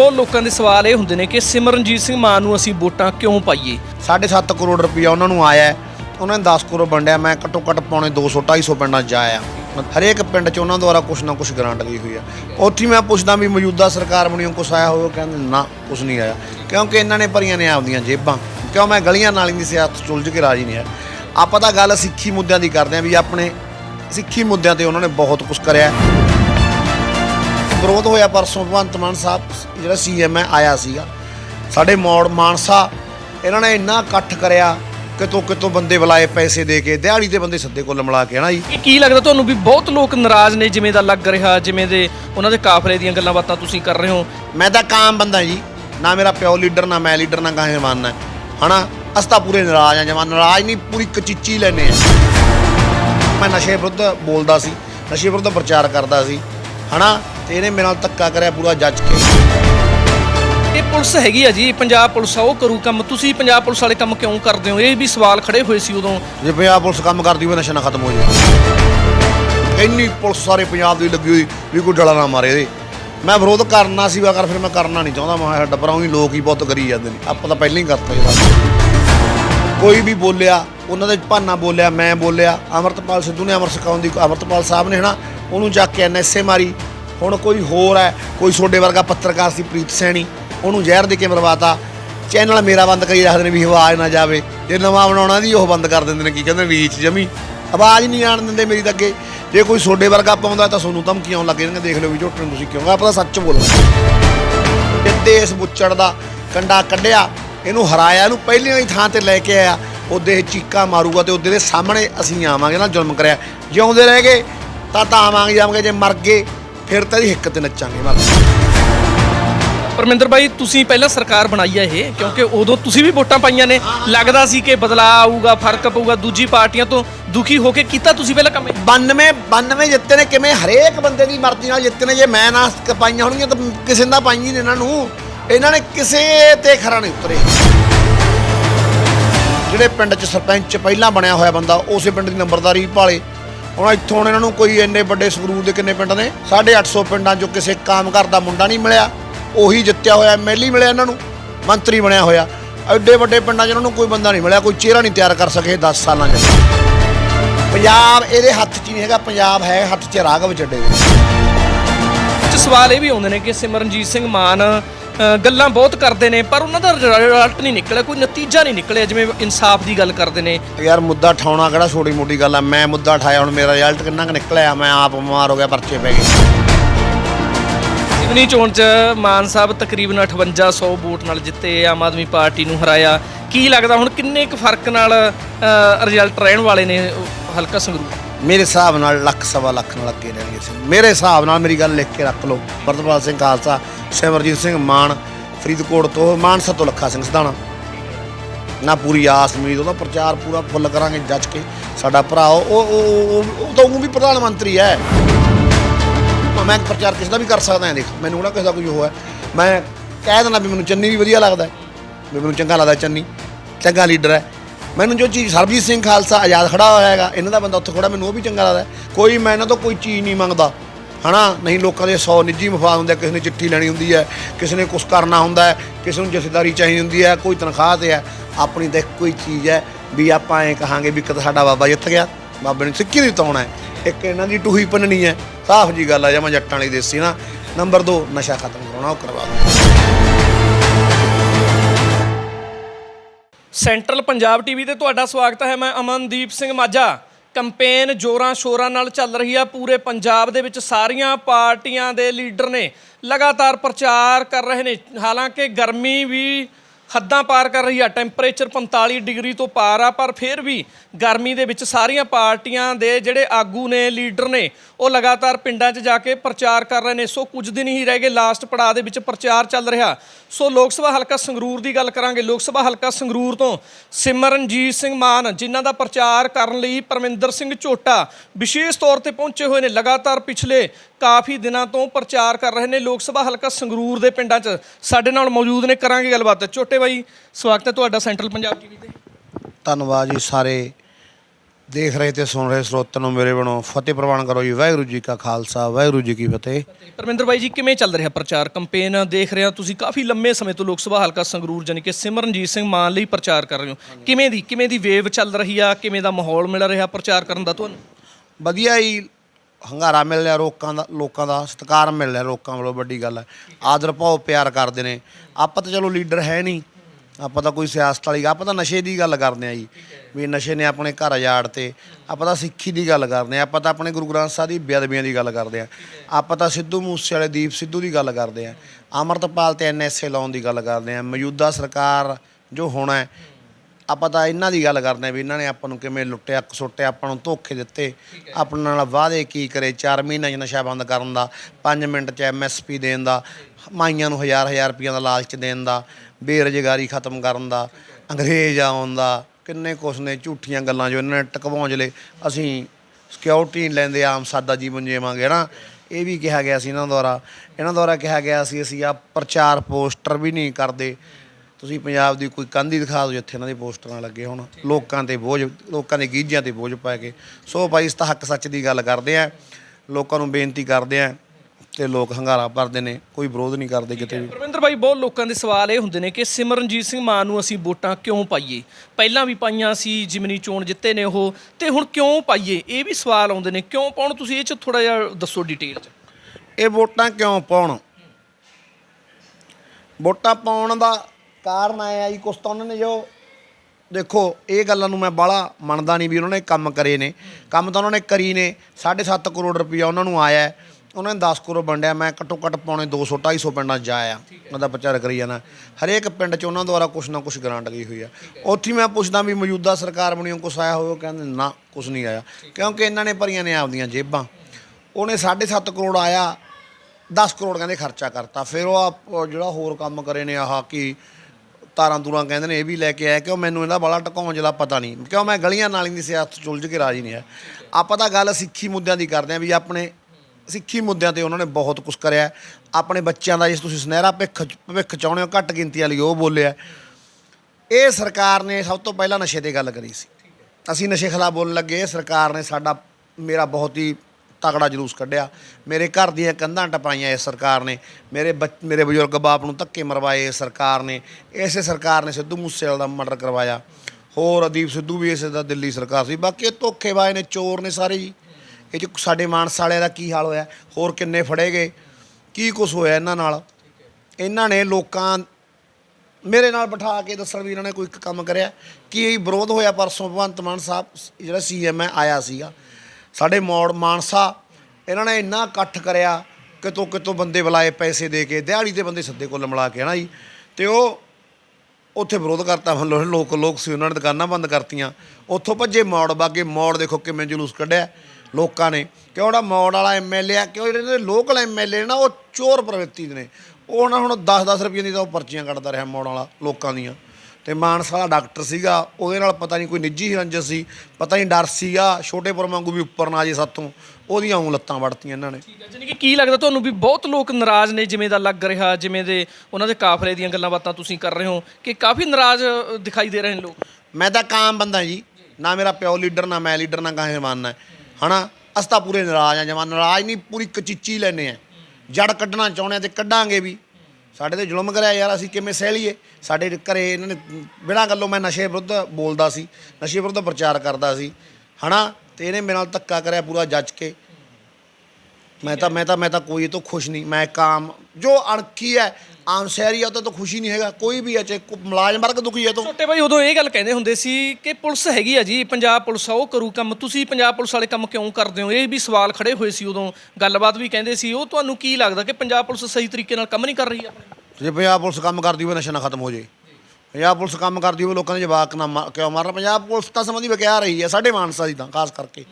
ਬਹੁਤ ਲੋਕਾਂ ਦੇ ਸਵਾਲ ਇਹ ਹੁੰਦੇ ਨੇ ਕਿ ਸਿਮਰਨਜੀਤ ਸਿੰਘ ਮਾਨ ਨੂੰ ਅਸੀਂ ਵੋਟਾਂ ਕਿਉਂ ਪਾਈਏ? 7.5 ਕਰੋੜ ਰੁਪਇਆ ਉਹਨਾਂ ਨੂੰ ਆਇਆ ਹੈ। ਉਹਨਾਂ ਨੇ 10 ਕਰੋੜ ਵੰਡਿਆ। ਮੈਂ ਘੱਟੋ ਘੱਟ ਪੌਣੇ 200 250 ਪਿੰਡਾਂ 'ਚ ਜਾਇਆ ਹਰੇਕ ਪਿੰਡ 'ਚ ਉਹਨਾਂ ਦੁਆਰਾ ਕੁਛ ਨਾ ਕੁਛ ਗ੍ਰਾਂਟ ਗਈ ਹੋਈ ਆ। ਉੱਥੇ ਹੀ ਮੈਂ ਪੁੱਛਦਾ ਵੀ ਮੌਜੂਦਾ ਸਰਕਾਰ ਬਣੀਓ ਕੁਛ ਆਇਆ ਹੋਵੇ, ਉਹ ਕਹਿੰਦੇ ਨਾ, ਕੁਛ ਨਹੀਂ ਆਇਆ। ਕਿਉਂਕਿ ਇਹਨਾਂ ਨੇ ਭਰੀਆਂ ਨੇ ਆਪਦੀਆਂ ਜੇਬਾਂ। ਕਿਉਂ ਮੈਂ ਗਲੀਆਂ ਨਾਲੀਆਂ ਦੀ ਸਿਆਸਤ ਚੁਲਝ ਕੇ ਰਾਜੀ ਨਹੀਂ ਹੈ। ਆਪਾਂ ਤਾਂ ਗੱਲ ਸਿੱਖੀ ਮੁੱਦਿਆਂ ਦੀ ਕਰਦੇ ਆਂ ਵੀ ਆਪਣੇ ਸਿੱਖੀ ਮੁੱਦਿਆਂ ਤੇ ਉਹਨਾਂ ਨੇ ਬਹੁਤ ਕੁਛ ਕਰਿਆ। ਵਿਰੋਧ ਹੋਇਆ ਪਰਸੋਂ ਭਗਵੰਤ ਮਾਨ ਸਾਹਿਬ ਜਿਹੜਾ ਸੀਐਮ ਹੈ ਆਇਆ ਸੀਗਾ। ਸਾਡੇ ਮੋੜ ਮਾਨਸਾ ਇਹਨਾਂ ਨੇ ਇੰਨਾ ਇਕੱਠ ਕਰਿਆ ਕਿਤੋਂ ਕਿਤੋਂ ਬੰਦੇ ਬੁਲਾਏ ਪੈਸੇ ਦੇ ਕੇ ਦਿਹਾੜੀ ਤੇ ਬੰਦੇ ਸੱਦੇ ਕੋਲ ਮਿਲਾ ਕੇ ਹਨਾ ਜੀ? ਇਹ ਕੀ ਲੱਗਦਾ ਤੁਹਾਨੂੰ ਵੀ ਬਹੁਤ ਲੋਕ ਨਾਰਾਜ਼ ਨੇ ਜਿਵੇਂ ਦਾ ਲੱਗ ਰਿਹਾ ਜਿਵੇਂ ਦੇ ਉਹਨਾਂ ਦੇ ਕਾਫਲੇ ਦੀਆਂ ਗੱਲਾਂ ਬਾਤਾਂ ਤੁਸੀਂ ਕਰ ਰਹੇ ਹੋ? ਮੈਂ ਤਾਂ ਕਾਮ ਬੰਦਾ ਜੀ ਨਾ ਮੇਰਾ ਪਿਓ ਲੀਡਰ ਨਾ ਮੈਂ ਲੀਡਰ ਨਾ ਕਾਹੇ ਮਾਨਣਾ ਹਨਾ? ਅਸੀਂ ਤਾਂ ਪੂਰੇ ਨਾਰਾਜ਼ ਆ ਜਮਾ ਨਾਰਾਜ਼ ਨਹੀਂ ਪੂਰੀ ਕਚਿੱਚੀ ਲੈਨੇ ਆ ਮੈਂ ਨਸ਼ੇ ਵਿਰੁੱਧ ਬੋਲਦਾ ਸੀ ਨਸ਼ੇ ਵਿਰੁੱਧ ਪ੍ਰਚਾਰ ਕਰਦਾ ਸੀ ਹਨਾ? ਤੇ ਇਹਨੇ ਮੇਰੇ ਨਾਲ ਧੱਕਾ ਕਰਿਆ ਪੂਰਾ ਜੱਜ ਕੇ। ਇਹ ਪੁਲਿਸ ਹੈਗੀ ਆ ਜੀ ਪੰਜਾਬ ਪੁਲਿਸ ਆ ਉਹ ਕਰੂ ਕੰਮ। ਤੁਸੀਂ ਪੰਜਾਬ ਪੁਲਿਸ ਵਾਲੇ ਕੰਮ ਕਿਉਂ ਕਰਦੇ ਹੋ? ਇਹ ਵੀ ਸਵਾਲ ਖੜੇ ਹੋਏ ਸੀ ਉਦੋਂ। ਜੇ ਪੰਜਾਬ ਪੁਲਿਸ ਕੰਮ ਕਰਦੀ ਹੋਵੇ ਨਸ਼ਾ ਨਾ ਖਤਮ ਹੋ ਜਾਏ ਇੰਨੀ ਪੁਲਿਸ ਸਾਰੇ ਪੰਜਾਬ ਦੀ ਲੱਗੀ ਹੋਈ ਵੀ ਕੋਈ ਡਲਾ ਨਾ ਮਾਰੇ ਇਹਦੇ। ਮੈਂ ਵਿਰੋਧ ਕਰਨਾ ਸੀ ਕਰ ਫਿਰ ਮੈਂ ਕਰਨਾ ਨਹੀਂ ਚਾਹੁੰਦਾ। ਮੈਂ ਸਾਡਾ ਪਰ ਉਹੀ ਲੋਕ ਹੀ ਬਹੁਤ ਕਰੀ ਜਾਂਦੇ ਨੇ। ਆਪਾਂ ਤਾਂ ਪਹਿਲਾਂ ਹੀ ਕਰਤਾ ਗੱਲ ਕੋਈ ਵੀ ਬੋਲਿਆ ਉਹਨਾਂ ਦੇ ਭਾਨਾ ਬੋਲਿਆ ਮੈਂ ਬੋਲਿਆ। ਅਮਰਤਪਾਲ ਸਿੱਧੂ ਨੇ ਅਮਰ ਸਿਕਾਉਣ ਦੀ ਅਮਰਤਪਾਲ ਸਾਹਿਬ ਨੇ ਹਨਾ ਉਹਨੂੰ ਜਾ ਕੇ ਐਨਐਸਏ ਮਾਰੀ। ਹੁਣ ਕੋਈ ਹੋਰ ਹੈ, ਕੋਈ ਛੋਡੇ ਵਰਗਾ ਪੱਤਰਕਾਰ ਸੀ ਪ੍ਰੀਤ ਸੈਣੀ, ਉਹਨੂੰ ਜ਼ਹਿਰ ਦੇ ਕੇ ਮਰਵਾਤਾ। ਚੈਨਲ ਮੇਰਾ ਬੰਦ ਕਰੀ ਰੱਖਦੇ ਨੇ ਵੀ ਆਵਾਜ਼ ਨਾ ਜਾਵੇ। ਜੇ ਨਵਾਂ ਬਣਾਉਣਾ ਦੀ ਉਹ ਬੰਦ ਕਰ ਦਿੰਦੇ ਨੇ, ਕੀ ਕਹਿੰਦੇ ਰੀਚ ਜਮੀ ਆਵਾਜ਼ ਨਹੀਂ ਆਣ ਦਿੰਦੇ ਮੇਰੀ ਤਾਂ ਅੱਗੇ। ਜੇ ਕੋਈ ਛੋਡੇ ਵਰਗਾ ਪਾਉਂਦਾ ਤਾਂ ਤੁਹਾਨੂੰ ਧਮਕੀਆਂ ਆਉਣ ਲੱਗ ਜਾਣਗੀਆਂ, ਦੇਖ ਲਿਓ ਵੀ ਝੋਟੇ ਨੂੰ ਤੁਸੀਂ ਕਿਉਂ ਆਪਾਂ ਸੱਚ ਬੋਲਣਾ ਜਿੱਦੇ ਇਸ ਬੁੱਚੜ ਦਾ ਕੰਡਾ ਕੱਢਿਆ, ਇਹਨੂੰ ਹਰਾਇਆ, ਇਹਨੂੰ ਪਹਿਲੀਆਂ ਹੀ ਥਾਂ ਤੇ ਲੈ ਕੇ ਆਇਆ। ਉਹਦੇ ਇਹ ਚੀਕਾ ਮਾਰੂਗਾ ਤੇ ਉਹਦੇ ਦੇ ਸਾਹਮਣੇ ਅਸੀਂ ਆਵਾਂਗੇ ਨਾ ਜ਼ੁਲਮ ਕਰਿਆ। ਜਿਉਂਦੇ ਰਹਿ ਗਏ, ਤਾਂ ਤਾਂ ਆਵਾਂਗੇ, ਜਾਵਾਂਗੇ, ਜੇ ਮਰ ਗਏ ਫਿਰ ਤਾਂ ਇਹਦੀ ਹਿੱਕ ਤੇ ਨੱਚਾਂਗੇ ਮਰ ਪਰਮਿੰਦਰ ਬਾਈ ਤੁਸੀਂ ਪਹਿਲਾਂ ਸਰਕਾਰ ਬਣਾਈ ਆ ਇਹ ਕਿਉਂਕਿ ਉਦੋਂ ਤੁਸੀਂ ਵੀ ਵੋਟਾਂ ਪਾਈਆਂ ਨੇ। ਲੱਗਦਾ ਸੀ ਕਿ ਬਦਲਾਅ ਆਊਗਾ ਫ਼ਰਕ ਪਊਗਾ ਦੂਜੀ ਪਾਰਟੀਆਂ ਤੋਂ ਦੁਖੀ ਹੋ ਕੇ ਕੀਤਾ ਤੁਸੀਂ ਪਹਿਲਾਂ ਕੰਮ ਇਹ? 92 92 ਜਿੱਤੇ ਨੇ ਕਿਵੇਂ? ਹਰੇਕ ਬੰਦੇ ਦੀ ਮਰਜ਼ੀ ਨਾਲ ਜਿੱਤੇ ਨੇ। ਜੇ ਮੈਂ ਨਾ ਪਾਈਆਂ ਹੋਣਗੀਆਂ ਤਾਂ ਕਿਸੇ ਦਾ ਪਾਈ ਨਹੀਂ ਇਹਨਾਂ ਨੂੰ। ਇਹਨਾਂ ਨੇ ਕਿਸੇ ਤੇ ਖਰਾ ਨਹੀਂ ਉਤਰੇ। ਜਿਹੜੇ ਪਿੰਡ 'ਚ ਸਰਪੰਚ ਪਹਿਲਾਂ ਬਣਿਆ ਹੋਇਆ ਬੰਦਾ ਉਸੇ ਪਿੰਡ ਦੀ ਨੰਬਰਦਾਰੀ ਭਾਲੇ। ਹੁਣ ਇੱਥੋਂ ਹੁਣ ਇਹਨਾਂ ਨੂੰ ਕੋਈ ਇੰਨੇ ਵੱਡੇ ਸੰਗਰੂਰ ਦੇ ਕਿੰਨੇ ਪਿੰਡ ਨੇ 850 ਪਿੰਡਾਂ 'ਚੋਂ ਕਿਸੇ ਕੰਮ ਕਰਦਾ ਮੁੰਡਾ ਨਹੀਂ ਮਿਲਿਆ। ਉਹੀ ਜਿੱਤਿਆ ਹੋਇਆ ਐਮਐਲਏ ਮਿਲਿਆ ਇਹਨਾਂ ਨੂੰ। ਮੰਤਰੀ ਬਣਿਆ ਹੋਇਆ। ਐਡੇ ਵੱਡੇ ਪਿੰਡਾਂ 'ਚ ਇਹਨਾਂ ਨੂੰ ਕੋਈ ਬੰਦਾ ਨਹੀਂ ਮਿਲਿਆ, ਕੋਈ ਚਿਹਰਾ ਨਹੀਂ ਤਿਆਰ ਕਰ ਸਕੇ 10 ਸਾਲਾਂ 'ਚ। ਪੰਜਾਬ ਇਹਦੇ ਹੱਥ 'ਚ ਨਹੀਂ ਹੈਗਾ, ਪੰਜਾਬ ਹੈ ਹੱਥ 'ਚ ਰਾਘਵ ਚੱਡੇ ਦੇ ਸਵਾਲ ਇਹ ਵੀ ਆਉਂਦੇ ਨੇ ਕਿ ਸਿਮਰਨਜੀਤ ਸਿੰਘ ਮਾਨ ਗੱਲਾਂ ਬਹੁਤ ਕਰਦੇ ਨੇ ਪਰ ਉਹਨਾਂ ਦਾ ਰਿਜ਼ਲਟ ਨਹੀਂ ਨਿਕਲਿਆ ਕੋਈ ਨਤੀਜਾ ਨਹੀਂ ਨਿਕਲਿਆ ਜਿਵੇਂ ਇਨਸਾਫ ਦੀ ਗੱਲ ਕਰਦੇ ਨੇ। ਯਾਰ ਮੁੱਦਾ ਠਾਉਣਾ ਕਿਹੜਾ ਛੋਟੀ ਮੋਟੀ ਗੱਲ ਆ ਮੈਂ ਮੁੱਦਾ ਠਾਇਆ ਹੁਣ ਮੇਰਾ ਰਿਜ਼ਲਟ ਕਿੰਨਾ ਕੁ ਨਿਕਲਿਆ ਮੈਂ ਆਪ ਬਿਮਾਰ ਹੋ ਗਿਆ ਪਰਚੇ ਪੈ ਗਏ। ਜਿਵਨੀ ਚੋਣ ਚ ਮਾਨ ਸਾਹਿਬ ਤਕਰੀਬਨ 5800 ਵੋਟ ਨਾਲ ਜਿੱਤੇ ਆਮ ਆਦਮੀ ਪਾਰਟੀ ਨੂੰ ਹਰਾਇਆ। ਕੀ ਲੱਗਦਾ ਹੁਣ ਕਿੰਨੇ ਕੁ ਫ਼ਰਕ ਨਾਲ ਰਿਜ਼ਲਟ ਰਹਿਣ ਵਾਲੇ ਨੇ ਹਲਕਾ ਸੰਗਰੂਰ? ਮੇਰੇ ਹਿਸਾਬ ਨਾਲ ਲੱਖ ਸਵਾ ਲੱਖ ਨਾਲ ਅੱਗੇ ਰਹਿਣਗੇ ਸਿੰਘ ਮੇਰੇ ਹਿਸਾਬ ਨਾਲ ਮੇਰੀ ਗੱਲ ਲਿਖ ਕੇ ਰੱਖ ਲਓ। ਵਰਦਪਾਲ ਸਿੰਘ ਖਾਲਸਾ, ਸਿਮਰਜੀਤ ਸਿੰਘ ਮਾਨ, ਫਰੀਦਕੋਟ ਤੋਂ ਮਾਨਸਾ ਤੋਂ ਲੱਖਾ ਸਿੰਘ ਸਦਾਣਾ ਨਾ ਪੂਰੀ ਆਸ ਉਮੀਦ, ਉਹਦਾ ਪ੍ਰਚਾਰ ਪੂਰਾ ਫੁੱਲ ਕਰਾਂਗੇ, ਜੱਜ ਕੇ ਸਾਡਾ ਭਰਾ, ਉਹ ਉਹ- ਉਹ ਤਾਂ ਉਹ ਵੀ ਪ੍ਰਧਾਨ ਮੰਤਰੀ ਹੈ। ਮੈਂ ਪ੍ਰਚਾਰ ਕਿਸੇ ਦਾ ਵੀ ਕਰ ਸਕਦਾ ਹਾਂ ਦੇਖ। ਮੈਨੂੰ ਨਾ ਕਿਸੇ ਦਾ ਕੋਈ ਉਹ ਹੈ। ਮੈਂ ਕਹਿ ਦਿੰਦਾ ਵੀ ਮੈਨੂੰ ਚੰਨੀ ਵੀ ਵਧੀਆ ਲੱਗਦਾ ਵੀ ਮੈਨੂੰ ਚੰਗਾ ਲੱਗਦਾ ਚੰਨੀ। ਚੰਗਾ ਲੀਡਰ ਹੈ। ਮੈਨੂੰ ਜੋ ਚੀਜ਼ ਸਰਬਜੀਤ ਸਿੰਘ ਖਾਲਸਾ ਆਜ਼ਾਦ ਖੜਾ ਹੋਇਆ ਹੈਗਾ ਇਹਨਾਂ ਦਾ ਬੰਦਾ ਉੱਥੇ ਖੜਾ ਮੈਨੂੰ ਉਹ ਵੀ ਚੰਗਾ ਲੱਗਦਾ ਕੋਈ ਮੈਂ ਇਹਨਾਂ ਤੋਂ ਕੋਈ ਚੀਜ਼ ਨਹੀਂ ਮੰਗਦਾ। ਹਨਾ? ਨਹੀਂ ਲੋਕਾਂ ਦੇ 100 ਨਿੱਜੀ ਮਫਾਦ ਹੁੰਦੇ ਆ, ਕਿਸੇ ਨੇ ਚਿੱਠੀ ਲੈਣੀ ਹੁੰਦੀ ਹੈ ਕਿਸੇ ਨੇ ਕੁਝ ਕਰਨਾ ਹੁੰਦਾ ਹੈ ਕਿਸੇ ਨੂੰ ਜਥੇਦਾਰੀ ਚਾਹੀਦੀ ਹੁੰਦੀ ਹੈ ਕੋਈ ਤਨਖਾਹ ਤੇ ਹੈ। ਆਪਣੀ ਤਾਂ ਕੋਈ ਚੀਜ਼ ਹੈ ਵੀ ਆਪਾਂ ਐਂ ਕਹਾਂਗੇ ਵੀ ਕਦ ਸਾਡਾ ਬਾਬਾ ਜਿੱਤ ਗਿਆ ਬਾਬੇ ਨੂੰ ਸਿੱਕੀ ਦੀ ਤਾਉਣਾ ਹੈ। ਇੱਕ ਇਹਨਾਂ ਦੀ ਟੂਹੀ ਪੰਨਣੀ ਹੈ। ਸਾਫ਼ ਜੀ ਗੱਲ ਆ ਜਮਾ ਜੱਟਾਂ ਵਾਲੀ ਦੇਸੀ ਨਾ। ਨੰਬਰ 2 ਨਸ਼ਾ ਖਤਮ ਕਰਾਉਣਾ ਉਹ ਕਰਵਾ ਦਿਓ। ਸੈਂਟਰਲ ਪੰਜਾਬ ਟੀਵੀ ਤੇ ਤੁਹਾਡਾ ਸਵਾਗਤ ਹੈ। ਮੈਂ ਅਮਨਦੀਪ ਸਿੰਘ ਮਾਝਾ। ਕੰਪੇਨ ਜੋਰਾਂ ਸ਼ੋਰਾਂ ਨਾਲ ਚੱਲ ਰਹੀ ਆ। ਪੂਰੇ ਪੰਜਾਬ ਦੇ ਵਿੱਚ ਸਾਰੀਆਂ ਪਾਰਟੀਆਂ ਦੇ ਲੀਡਰ ਨੇ ਲਗਾਤਾਰ ਪ੍ਰਚਾਰ ਕਰ ਰਹੇ ਨੇ। ਹਾਲਾਂਕਿ ਗਰਮੀ ਵੀ ਹੱਦਾਂ ਪਾਰ ਕਰ ਰਹੀ ਆ। ਟੈਂਪਰੇਚਰ 45 ਡਿਗਰੀ ਤੋਂ ਪਾਰ ਆ। ਪਰ ਫਿਰ ਵੀ ਗਰਮੀ ਦੇ ਵਿੱਚ ਸਾਰੀਆਂ ਪਾਰਟੀਆਂ ਦੇ ਜਿਹੜੇ ਆਗੂ ਨੇ, ਲੀਡਰ ਨੇ ਉਹ ਲਗਾਤਾਰ ਪਿੰਡਾਂ 'ਚ ਜਾ ਕੇ ਪ੍ਰਚਾਰ ਕਰ ਰਹੇ ਨੇ। ਸੋ ਕੁਝ ਦਿਨ ਹੀ ਰਹਿ ਗਏ, ਲਾਸਟ ਪੜਾਅ ਦੇ ਵਿੱਚ ਪ੍ਰਚਾਰ ਚੱਲ ਰਿਹਾ। ਸੋ ਲੋਕ ਸਭਾ ਹਲਕਾ ਸੰਗਰੂਰ ਦੀ ਗੱਲ ਕਰਾਂਗੇ। ਲੋਕ ਸਭਾ ਹਲਕਾ ਸੰਗਰੂਰ ਤੋਂ ਸਿਮਰਨਜੀਤ ਸਿੰਘ ਮਾਨ, ਜਿਨ੍ਹਾਂ ਦਾ ਪ੍ਰਚਾਰ ਕਰਨ ਲਈ ਪਰਮਿੰਦਰ ਸਿੰਘ ਝੋਟਾ ਵਿਸ਼ੇਸ਼ ਤੌਰ ਤੇ ਪਹੁੰਚੇ ਹੋਏ ਨੇ। ਲਗਾਤਾਰ ਪਿਛਲੇ ਕਾਫੀ ਦਿਨਾਂ ਤੋਂ ਪ੍ਰਚਾਰ ਕਰ ਰਹੇ ਨੇ ਲੋਕ ਸਭਾ ਹਲਕਾ ਸੰਗਰੂਰ ਦੇ ਪਿੰਡਾਂ 'ਚ। ਸਾਡੇ ਨਾਲ ਮੌਜੂਦ ਨੇ, ਕਰਾਂਗੇ ਗੱਲਬਾਤ। ਝੋਟੇ ਬਾਈ, ਸਵਾਗਤ ਹੈ ਤੁਹਾਡਾ ਸੈਂਟਰਲ ਪੰਜਾਬ ਟੀਵੀ ਤੇ। ਧੰਨਵਾਦ ਜੀ ਸਾਰੇ ਦੇਖ ਰਹੇ ਤੇ ਸੁਣ ਰਹੇ ਸਰੋਤਿਆਂ ਨੂੰ ਮੇਰੇ ਵੱਲੋਂ ਫਤਿਹ ਪ੍ਰਵਾਨ ਕਰੋ ਜੀ। ਵਾਹਿਗੁਰੂ ਜੀ ਕਾ ਖਾਲਸਾ ਵਾਹਿਗੁਰੂ ਜੀ ਕੀ ਫਤਿਹ। ਪਰਮਿੰਦਰ ਬਾਈ ਜੀ ਕਿਵੇਂ ਚੱਲ ਰਿਹਾ ਪ੍ਰਚਾਰ? ਕੰਪੇਨ ਦੇਖ ਰਿਹਾ ਤੁਸੀਂ ਕਾਫੀ ਲੰਮੇ ਸਮੇਂ ਤੋਂ ਲੋਕ ਸਭਾ ਹਲਕਾ ਸੰਗਰੂਰ ਜਾਨੀ ਕਿ ਸਿਮਰਨਜੀਤ ਸਿੰਘ ਮਾਨ ਲਈ ਪ੍ਰਚਾਰ ਕਰ ਰਹੇ ਹੋ। ਕਿਵੇਂ ਦੀ ਕਿਵੇਂ ਦੀ ਵੇਵ ਚੱਲ ਰਹੀ ਆ? ਕਿਵੇਂ ਦਾ ਮਾਹੌਲ ਮਿਲ ਰਿਹਾ ਪ੍ਰਚਾਰ ਕਰਨ ਦਾ ਤੁਹਾਨੂੰ? ਵਧੀਆ ਹੀ ਹੰਗਾਰਾ ਮਿਲ ਰਿਹਾ ਲੋਕਾਂ ਦਾ ਲੋਕਾਂ ਦਾ ਸਤਿਕਾਰ ਮਿਲ ਰਿਹਾ ਲੋਕਾਂ ਵੱਲੋਂ ਵੱਡੀ ਗੱਲ ਹੈ। ਆਦਰ ਭਾਵ ਪਿਆਰ ਕਰਦੇ ਨੇ। ਆਪਾਂ ਤਾਂ ਚਲੋ ਲੀਡਰ ਹੈ ਨਹੀਂ। ਆਪਾਂ ਤਾਂ ਕੋਈ ਸਿਆਸਤ ਵਾਲੀ ਆਪਾਂ ਤਾਂ ਨਸ਼ੇ ਦੀ ਗੱਲ ਕਰਦੇ ਆ ਜੀ। ਵੀ ਨਸ਼ੇ ਨੇ ਆਪਣੇ ਘਰ ਆਜਾੜ ਤੇ। ਆਪਾਂ ਤਾਂ ਸਿੱਖੀ ਦੀ ਗੱਲ ਕਰਦੇ ਆ ਆਪਾਂ ਤਾਂ ਆਪਣੇ ਗੁਰੂ ਗ੍ਰੰਥ ਸਾਹਿਬ ਦੀ ਬੇਅਦਬੀਆਂ ਦੀ ਗੱਲ ਕਰਦੇ ਆ ਆਪਾਂ ਤਾਂ ਸਿੱਧੂ ਮੂਸੇਵਾਲੇ ਦੀਪ ਸਿੱਧੂ ਦੀ ਗੱਲ ਕਰਦੇ ਆ ਅਮਰਤਪਾਲ ਤੇ ਐਨਐਸਏ ਲਾਉਣ ਦੀ ਗੱਲ ਕਰਦੇ ਆ ਮੌਜੂਦਾ ਸਰਕਾਰ ਜੋ ਹੋਣਾ ਹੈ, ਆਪਾਂ ਤਾਂ ਇਹਨਾਂ ਦੀ ਗੱਲ ਕਰਦੇ ਆ ਵੀ ਇਹਨਾਂ ਨੇ ਆਪਾਂ ਨੂੰ ਕਿਵੇਂ ਲੁੱਟਿਆ, ਕਸੁੱਟਿਆ, ਆਪਾਂ ਨੂੰ ਧੋਖੇ ਦਿੱਤੇ। ਆਪਣੇ ਨਾਲ ਵਾਅਦੇ ਕੀ ਕਰੇ? 4 ਮਹੀਨਿਆਂ 'ਚ ਨਸ਼ਾ ਬੰਦ ਕਰਨ ਦਾ 5 ਮਿੰਟ 'ਚ ਐਮਐਸਪੀ ਦੇਣ ਦਾ, ਮਾਈਆਂ ਨੂੰ ਹਜ਼ਾਰ ਹਜ਼ਾਰ ਰੁਪਈਆ ਦਾ ਲਾਲਚ ਦੇਣ ਦਾ, ਬੇਰੁਜ਼ਗਾਰੀ ਖਤਮ ਕਰਨ ਦਾ, ਅੰਗਰੇਜ਼ ਆਉਣ ਦਾ ਕਿੰਨੇ ਕੁਛ ਨੇ, ਝੂਠੀਆਂ ਗੱਲਾਂ ਜੋ ਇਹਨਾਂ ਨੇ ਟਕਵਾਉਂ ਜਲੇ ਅਸੀਂ ਸਿਕਿਉਰਿਟੀ ਨਹੀਂ ਲੈਂਦੇ, ਆਮ ਸਾਦਾ ਜੀਵਨ ਜੀਵਾਂਗੇ ਨਾ ਇਹ ਵੀ ਕਿਹਾ ਗਿਆ ਸੀ ਇਹਨਾਂ ਦੁਆਰਾ। ਇਹਨਾਂ ਦੁਆਰਾ ਕਿਹਾ ਗਿਆ ਸੀ, ਅਸੀਂ ਆ ਪ੍ਰਚਾਰ ਪੋਸਟਰ ਵੀ ਨਹੀਂ ਕਰਦੇ। ਤੁਸੀਂ ਪੰਜਾਬ ਦੀ ਕੋਈ ਕੰਧ ਹੀ ਦਿਖਾ ਦਿਓ ਜਿੱਥੇ ਇਹਨਾਂ ਦੇ ਪੋਸਟਰਾਂ ਲੱਗੇ ਹੋਣ। ਲੋਕਾਂ ਤੇ ਬੋਝ, ਲੋਕਾਂ ਦੇ ਗੀਝਿਆਂ ਤੇ ਬੋਝ ਪਾ ਕੇ। ਸੋ ਭਾਈ, ਇਸ ਤਾਂ ਹੱਕ ਸੱਚ ਦੀ ਗੱਲ ਕਰਦੇ ਆ। ਲੋਕਾਂ ਨੂੰ ਬੇਨਤੀ ਕਰਦੇ ਆ ਤੇ ਲੋਕ ਹੰਗਾਰਾ ਭਰਦੇ ਨੇ ਕੋਈ ਵਿਰੋਧ ਨਹੀਂ ਕਰਦੇ ਕਿਤੇ ਵੀ। ਪਰਮਿੰਦਰ ਬਾਈ ਬਹੁਤ ਲੋਕਾਂ ਦੇ ਸਵਾਲ ਇਹ ਹੁੰਦੇ ਨੇ ਕਿ ਸਿਮਰਨਜੀਤ ਸਿੰਘ ਮਾਨ ਨੂੰ ਅਸੀਂ ਵੋਟਾਂ ਕਿਉਂ ਪਾਈਏ? ਪਹਿਲਾਂ ਵੀ ਪਾਈਆਂ ਸੀ ਜਿਮਨੀ ਚੋਣ ਜਿੱਤੇ ਨੇ ਉਹ ਤੇ ਹੁਣ ਕਿਉਂ ਪਾਈਏ? ਇਹ ਵੀ ਸਵਾਲ ਆਉਂਦੇ ਨੇ ਕਿਉਂ ਪਾਉਣ? ਤੁਸੀਂ ਇਹ ਚ ਥੋੜਾ ਜਿਹਾ ਦੱਸੋ ਡਿਟੇਲ ਚ। ਇਹ ਵੋਟਾਂ ਕਿਉਂ ਪਾਉਣ? ਵੋਟਾਂ ਪਾਉਣ ਦਾ ਕਾਰਨ ਆਇਆ ਜੀ ਕੁਛ ਤਾਂ ਉਹਨਾਂ ਨੇ ਜੋ ਦੇਖੋ ਇਹ ਗੱਲਾਂ ਨੂੰ ਮੈਂ ਬਾਹਲਾ ਮੰਨਦਾ ਨਹੀਂ ਵੀ ਉਹਨਾਂ ਨੇ ਕੰਮ ਕਰੇ ਨੇ। ਕੰਮ ਤਾਂ ਉਹਨਾਂ ਨੇ ਕਰੀ ਨੇ 7.5 ਕਰੋੜ ਰੁਪਈਆ ਉਹਨਾਂ ਨੂੰ ਆਇਆ। ਉਹਨਾਂ ਨੇ 10 ਕਰੋੜ ਵੰਡਿਆ, ਮੈਂ ਘੱਟੋ ਘੱਟ ਪੌਣੇ 200 250 ਪਿੰਡਾਂ 'ਚ ਜਾਇਆ ਉਹਨਾਂ ਦਾ ਪ੍ਰਚਾਰ ਕਰੀ ਜਾਣਾ ਹਰੇਕ ਪਿੰਡ 'ਚ ਉਹਨਾਂ ਦੁਆਰਾ ਕੁਛ ਨਾ ਕੁਛ ਗ੍ਰਾਂਟ ਗਈ ਹੋਈ ਆ। ਉੱਥੇ ਮੈਂ ਪੁੱਛਦਾ ਵੀ ਮੌਜੂਦਾ ਸਰਕਾਰ ਬਣੀ ਉਹ ਕੁਛ ਆਇਆ ਹੋਵੇ ਕਹਿੰਦੇ ਨਾ, ਕੁਛ ਨਹੀਂ ਆਇਆ। ਕਿਉਂਕਿ ਇਹਨਾਂ ਨੇ ਭਰੀਆਂ ਨੇ ਆਪਦੀਆਂ ਜੇਬਾਂ। ਉਹਨੇ 7.5 ਕਰੋੜ ਆਇਆ 10 ਕਰੋੜ ਕਹਿੰਦੇ ਖਰਚਾ ਕਰਤਾ। ਫਿਰ ਉਹ ਆਪ- ਜਿਹੜਾ ਹੋਰ ਕੰਮ ਕਰੇ ਨੇ ਆਹ ਕੀ, ਤਾਰਾਂ ਤੂਰਾਂ ਕਹਿੰਦੇ ਨੇ, ਇਹ ਵੀ ਲੈ ਕੇ ਆਇਆ। ਕਿਉਂ ਮੈਨੂੰ ਇਹਦਾ ਬੜਾ ਟਕਾਉਣ ਜਲਾ ਪਤਾ ਨਹੀਂ। ਕਿਉਂ ਮੈਂ ਗਲੀਆਂ ਨਾਲੀਆਂ ਦੀ ਸਿਆਸਤ 'ਚ ਉਲਝ ਕੇ ਰਾਜੀ ਨਹੀਂ ਹੈ ਆਪਾਂ ਤਾਂ ਗੱਲ ਸਿੱਖੀ ਮੁੱਦਿਆਂ ਦੀ ਕਰਦੇ ਆਂ ਵੀ ਆਪਣੇ ਸਿੱਖੀ ਮੁੱਦਿਆਂ ਤੇ ਉਹਨਾਂ ਨੇ ਬਹੁਤ ਕੁਝ ਕਰਿਆ ਆਪਣੇ ਬੱਚਿਆਂ ਦਾ ਜੇ ਤੁਸੀਂ ਸੁਨਹਿਰਾ ਭਿੱਖ ਭਵਿੱਖ ਚਾਹੁੰਦੇ ਹੋ, ਘੱਟ ਗਿਣਤੀ ਵਾਲੀ ਉਹ ਬੋਲਿਆ ਇਹ ਸਰਕਾਰ ਨੇ ਸਭ ਤੋਂ ਪਹਿਲਾਂ ਨਸ਼ੇ ਤੇ ਗੱਲ ਕਰੀ ਸੀ। ਅਸੀਂ ਨਸ਼ੇ ਖਿਲਾਫ ਬੋਲਣ ਲੱਗੇ ਸਰਕਾਰ ਨੇ ਸਾਡਾ, ਮੇਰਾ ਬਹੁਤ ਹੀ ਤਕੜਾ ਜਲੂਸ ਕੱਢਿਆ। ਮੇਰੇ ਘਰ ਦੀਆਂ ਕੰਧਾਂ ਟਪਾਈਆਂ ਇਸ ਸਰਕਾਰ ਨੇ। ਮੇਰੇ ਬੱਚ- ਮੇਰੇ ਬਜ਼ੁਰਗ ਬਾਪ ਨੂੰ ਧੱਕੇ ਮਰਵਾਏ ਇਸ ਸਰਕਾਰ ਨੇ। ਇਸੇ ਸਰਕਾਰ ਨੇ ਸਿੱਧੂ ਮੂਸੇਵਾਲੇ ਦਾ ਮਰਡਰ ਕਰਵਾਇਆ। ਹੋਰ ਅਦੀਪ ਸਿੱਧੂ ਵੀ ਇਸੇ ਦਾ ਦਿੱਲੀ ਸਰਕਾਰ ਸੀ। ਬਾਕੀ ਇਹ ਧੋਖੇਬਾਜ਼ ਨੇ, ਚੋਰ ਨੇ ਸਾਰੇ ਜੀ ਇਹ 'ਚ ਸਾਡੇ ਮਾਨਸਾ ਵਾਲਿਆਂ ਦਾ ਕੀ ਹਾਲ ਹੋਇਆ, ਹੋਰ ਕਿੰਨੇ ਫੜੇ ਗਏ, ਕੀ ਕੁਝ ਹੋਇਆ ਇਹਨਾਂ ਨਾਲ? ਇਹਨਾਂ ਨੇ ਲੋਕਾਂ ਮੇਰੇ ਨਾਲ ਬਿਠਾ ਕੇ ਦੱਸਣ ਵੀ ਇਹਨਾਂ ਨੇ ਕੋਈ ਇੱਕ ਕੰਮ ਕਰਿਆ। ਕੀ ਇਹ ਵਿਰੋਧ ਹੋਇਆ ਪਰਸੋਂ? ਭਗਵੰਤ ਮਾਨ ਸਾਹਿਬ, ਜਿਹੜਾ ਸੀਐਮ ਹੈ, ਆਇਆ ਸੀਗਾ। ਸਾਡੇ ਮੌੜ ਮਾਨਸਾ, ਇਹਨਾਂ ਨੇ ਇੰਨਾ ਇਕੱਠ ਕਰਿਆ, ਕਿਤੋਂ ਕਿਤੋਂ ਬੰਦੇ ਬੁਲਾਏ ਪੈਸੇ ਦੇ ਕੇ, ਦਿਹਾੜੀ ਦੇ ਬੰਦੇ ਸੱਦੇ ਕੋਲ ਮਿਲਾ ਕੇ, ਹਨਾ ਜੀ? ਤੇ ਉਹ ਉੱਥੇ ਵਿਰੋਧ ਕਰਤਾ ਹੁਣ ਲੋ- ਲੋਕ ਲੋਕ ਸੀ, ਉਹਨਾਂ ਨੇ ਦੁਕਾਨਾਂ ਬੰਦ ਕਰਤੀਆਂ। ਉੱਥੋਂ ਭੱਜੇ ਮੌੜ ਬਾਗੇ ਮੋੜ ਦੇਖੋ ਕਿਵੇਂ ਜਲੂਸ ਕੱਢਿਆ। ਲੋਕਾਂ ਨੇ। ਕਿਉਂ ਜਿਹੜਾ ਮੋੜ ਵਾਲਾ ਐਮਐਲਏ ਆ ਕਿਉਂ ਜਿਹੜੇ ਲੋਕਲ ਐਮਐਲਏ ਨਾ ਉਹ ਚੋਰ ਪ੍ਰਵਿਰਤੀ ਦੇ ਨੇ। ਉਹ ਨਾ ਹੁਣ 10-10 ਰੁਪਏ ਦੀ ਤਾਂ ਉਹ ਪਰਚੀਆਂ ਕੱਢਦਾ ਰਿਹਾ ਮੋੜ ਵਾਲਾ ਲੋਕਾਂ ਦੀਆਂ। ਤੇ ਮਾਨਸਾ ਵਾਲਾ ਡਾਕਟਰ ਸੀਗਾ ਉਹਦੇ ਨਾਲ ਪਤਾ ਨਹੀਂ ਕੋਈ ਨਿੱਜੀ ਰੰਜਸ ਸੀ ਪਤਾ ਨਹੀਂ ਡਰ ਸੀਗਾ ਛੋਟੇਪੁਰ ਵਾਂਗੂ ਵੀ ਉੱਪਰ ਨਾ ਆ ਜੇ ਸਾਥੋਂ ਉਹਦੀਆਂ ਉਂ ਲੱਤਾਂ ਵੜਤੀਆਂ ਇਹਨਾਂ ਨੇ। ਠੀਕ ਹੈ ਜਾਨੀ ਕਿ ਕੀ ਲੱਗਦਾ ਤੁਹਾਨੂੰ ਵੀ ਬਹੁਤ ਲੋਕ ਨਾਰਾਜ਼ ਨੇ ਜਿਵੇਂ ਦਾ ਲੱਗ ਰਿਹਾ ਜਿਵੇਂ ਦੇ ਉਹਨਾਂ ਦੇ ਕਾਫਲੇ ਦੀਆਂ ਗੱਲਾਂ ਬਾਤਾਂ ਤੁਸੀਂ ਕਰ ਰਹੇ ਹੋ ਕਿ ਕਾਫੀ ਨਾਰਾਜ਼ ਦਿਖਾਈ ਦੇ ਰਹੇ ਨੇ ਲੋਕ? ਮੈਂ ਤਾਂ ਕਾਮ ਬੰਦਾ ਜੀ। ਨਾ ਮੇਰਾ ਪਿਓ ਲੀਡਰ ਨਾ ਮੈਂ ਲੀਡਰ ਨਾ ਕਾਹੇ ਮਾਨਣਾ ਹਨਾ? ਅਸੀਂ ਤਾਂ ਪੂਰੇ ਨਾਰਾਜ਼ ਆ ਜਮਾਨ ਨਾਰਾਜ਼ ਨਹੀਂ, ਪੂਰੀ ਕਚੀਚੀ ਲੈਨੇ ਆ। ਜੜ ਕੱਢਣਾ ਚਾਹੁੰਦੇ ਆ ਤੇ ਕੱਢਾਂਗੇ ਵੀ। ਸਾਡੇ ਤੇ ਜ਼ੁਲਮ ਕਰਿਆ ਯਾਰ, ਅਸੀਂ ਕਿਵੇਂ ਸਹਿ ਲਈਏ ਸਾਡੇ ਘਰੇ ਇਹਨਾਂ ਨੇ ਬਿਨਾਂ ਗੱਲੋਂ ਮੈਂ ਨਸ਼ੇ ਵਿਰੁੱਧ ਬੋਲਦਾ ਸੀ, ਨਸ਼ੇ ਵਿਰੁੱਧ ਪ੍ਰਚਾਰ ਕਰਦਾ ਸੀ। ਹਨਾ? ਤੇ ਇਹਨੇ ਮੇਰੇ ਨਾਲ ਧੱਕਾ ਕਰਿਆ ਪੂਰਾ ਜੱਜ ਕੇ। ਮੈਂ ਤਾਂ ਮੈਂ ਤਾਂ ਮੈਂ ਤਾਂ ਕੋਈ ਇਹ ਤੋਂ ਖੁਸ਼ ਨਹੀਂ। ਮੈਂ ਕਾਮ ਜੋ ਅਣਖੀ ਹੈ ਆਮ ਸ਼ਹਿਰੀ ਆ ਉਹ ਤਾਂ ਤਾਂ ਖੁਸ਼ੀ ਨਹੀਂ ਹੈਗਾ ਕੋਈ ਵੀ ਹੈ ਚਾਹੇ ਕੋ- ਮੁਲਾਜ਼ਮ ਵਰਗ ਦੁਖੀ ਹੈ ਤੋਂ। ਛੋਟੇ ਭਾਈ ਉਦੋਂ ਇਹ ਗੱਲ ਕਹਿੰਦੇ ਹੁੰਦੇ ਸੀ ਕਿ ਪੁਲਿਸ ਹੈਗੀ ਆ ਜੀ ਪੰਜਾਬ ਪੁਲਿਸ ਆ ਉਹ ਕਰੂ ਕੰਮ। ਤੁਸੀਂ ਪੰਜਾਬ ਪੁਲਿਸ ਵਾਲੇ ਕੰਮ ਕਿਉਂ ਕਰਦੇ ਹੋ? ਇਹ ਵੀ ਸਵਾਲ ਖੜੇ ਹੋਏ ਸੀ ਉਦੋਂ। ਗੱਲਬਾਤ ਵੀ ਕਹਿੰਦੇ ਸੀ ਉਹ ਤੁਹਾਨੂੰ ਕੀ ਲੱਗਦਾ ਕਿ ਪੰਜਾਬ ਪੁਲਿਸ ਸਹੀ ਤਰੀਕੇ ਨਾਲ ਕੰਮ ਨਹੀਂ ਕਰ ਰਹੀ ਆਪਣੇ ਜੇ ਪੰਜਾਬ ਪੁਲਿਸ ਕੰਮ ਕਰਦੀ ਹੋਵੇ ਨਸ਼ਾ ਨਾ ਖਤਮ ਹੋ ਜੇ। ਪੰਜਾਬ ਪੁਲਿਸ ਕੰਮ ਕਰਦੀ ਹੋਵੇ ਲੋਕਾਂ ਦੇ ਜਵਾਕ ਨਾ ਮਾ- ਕਿਉਂ ਮਾਰਨ। ਪੰਜਾਬ ਪੁਲਿਸ ਤਾਂ ਸੰਬੰਧੀ ਵਿਕਿਆ ਰਹੀ ਹੈ ਸਾਡੇ ਮਾਨਸਾ ਦੀ ਤਾਂ ਖਾਸ ਕਰਕੇ।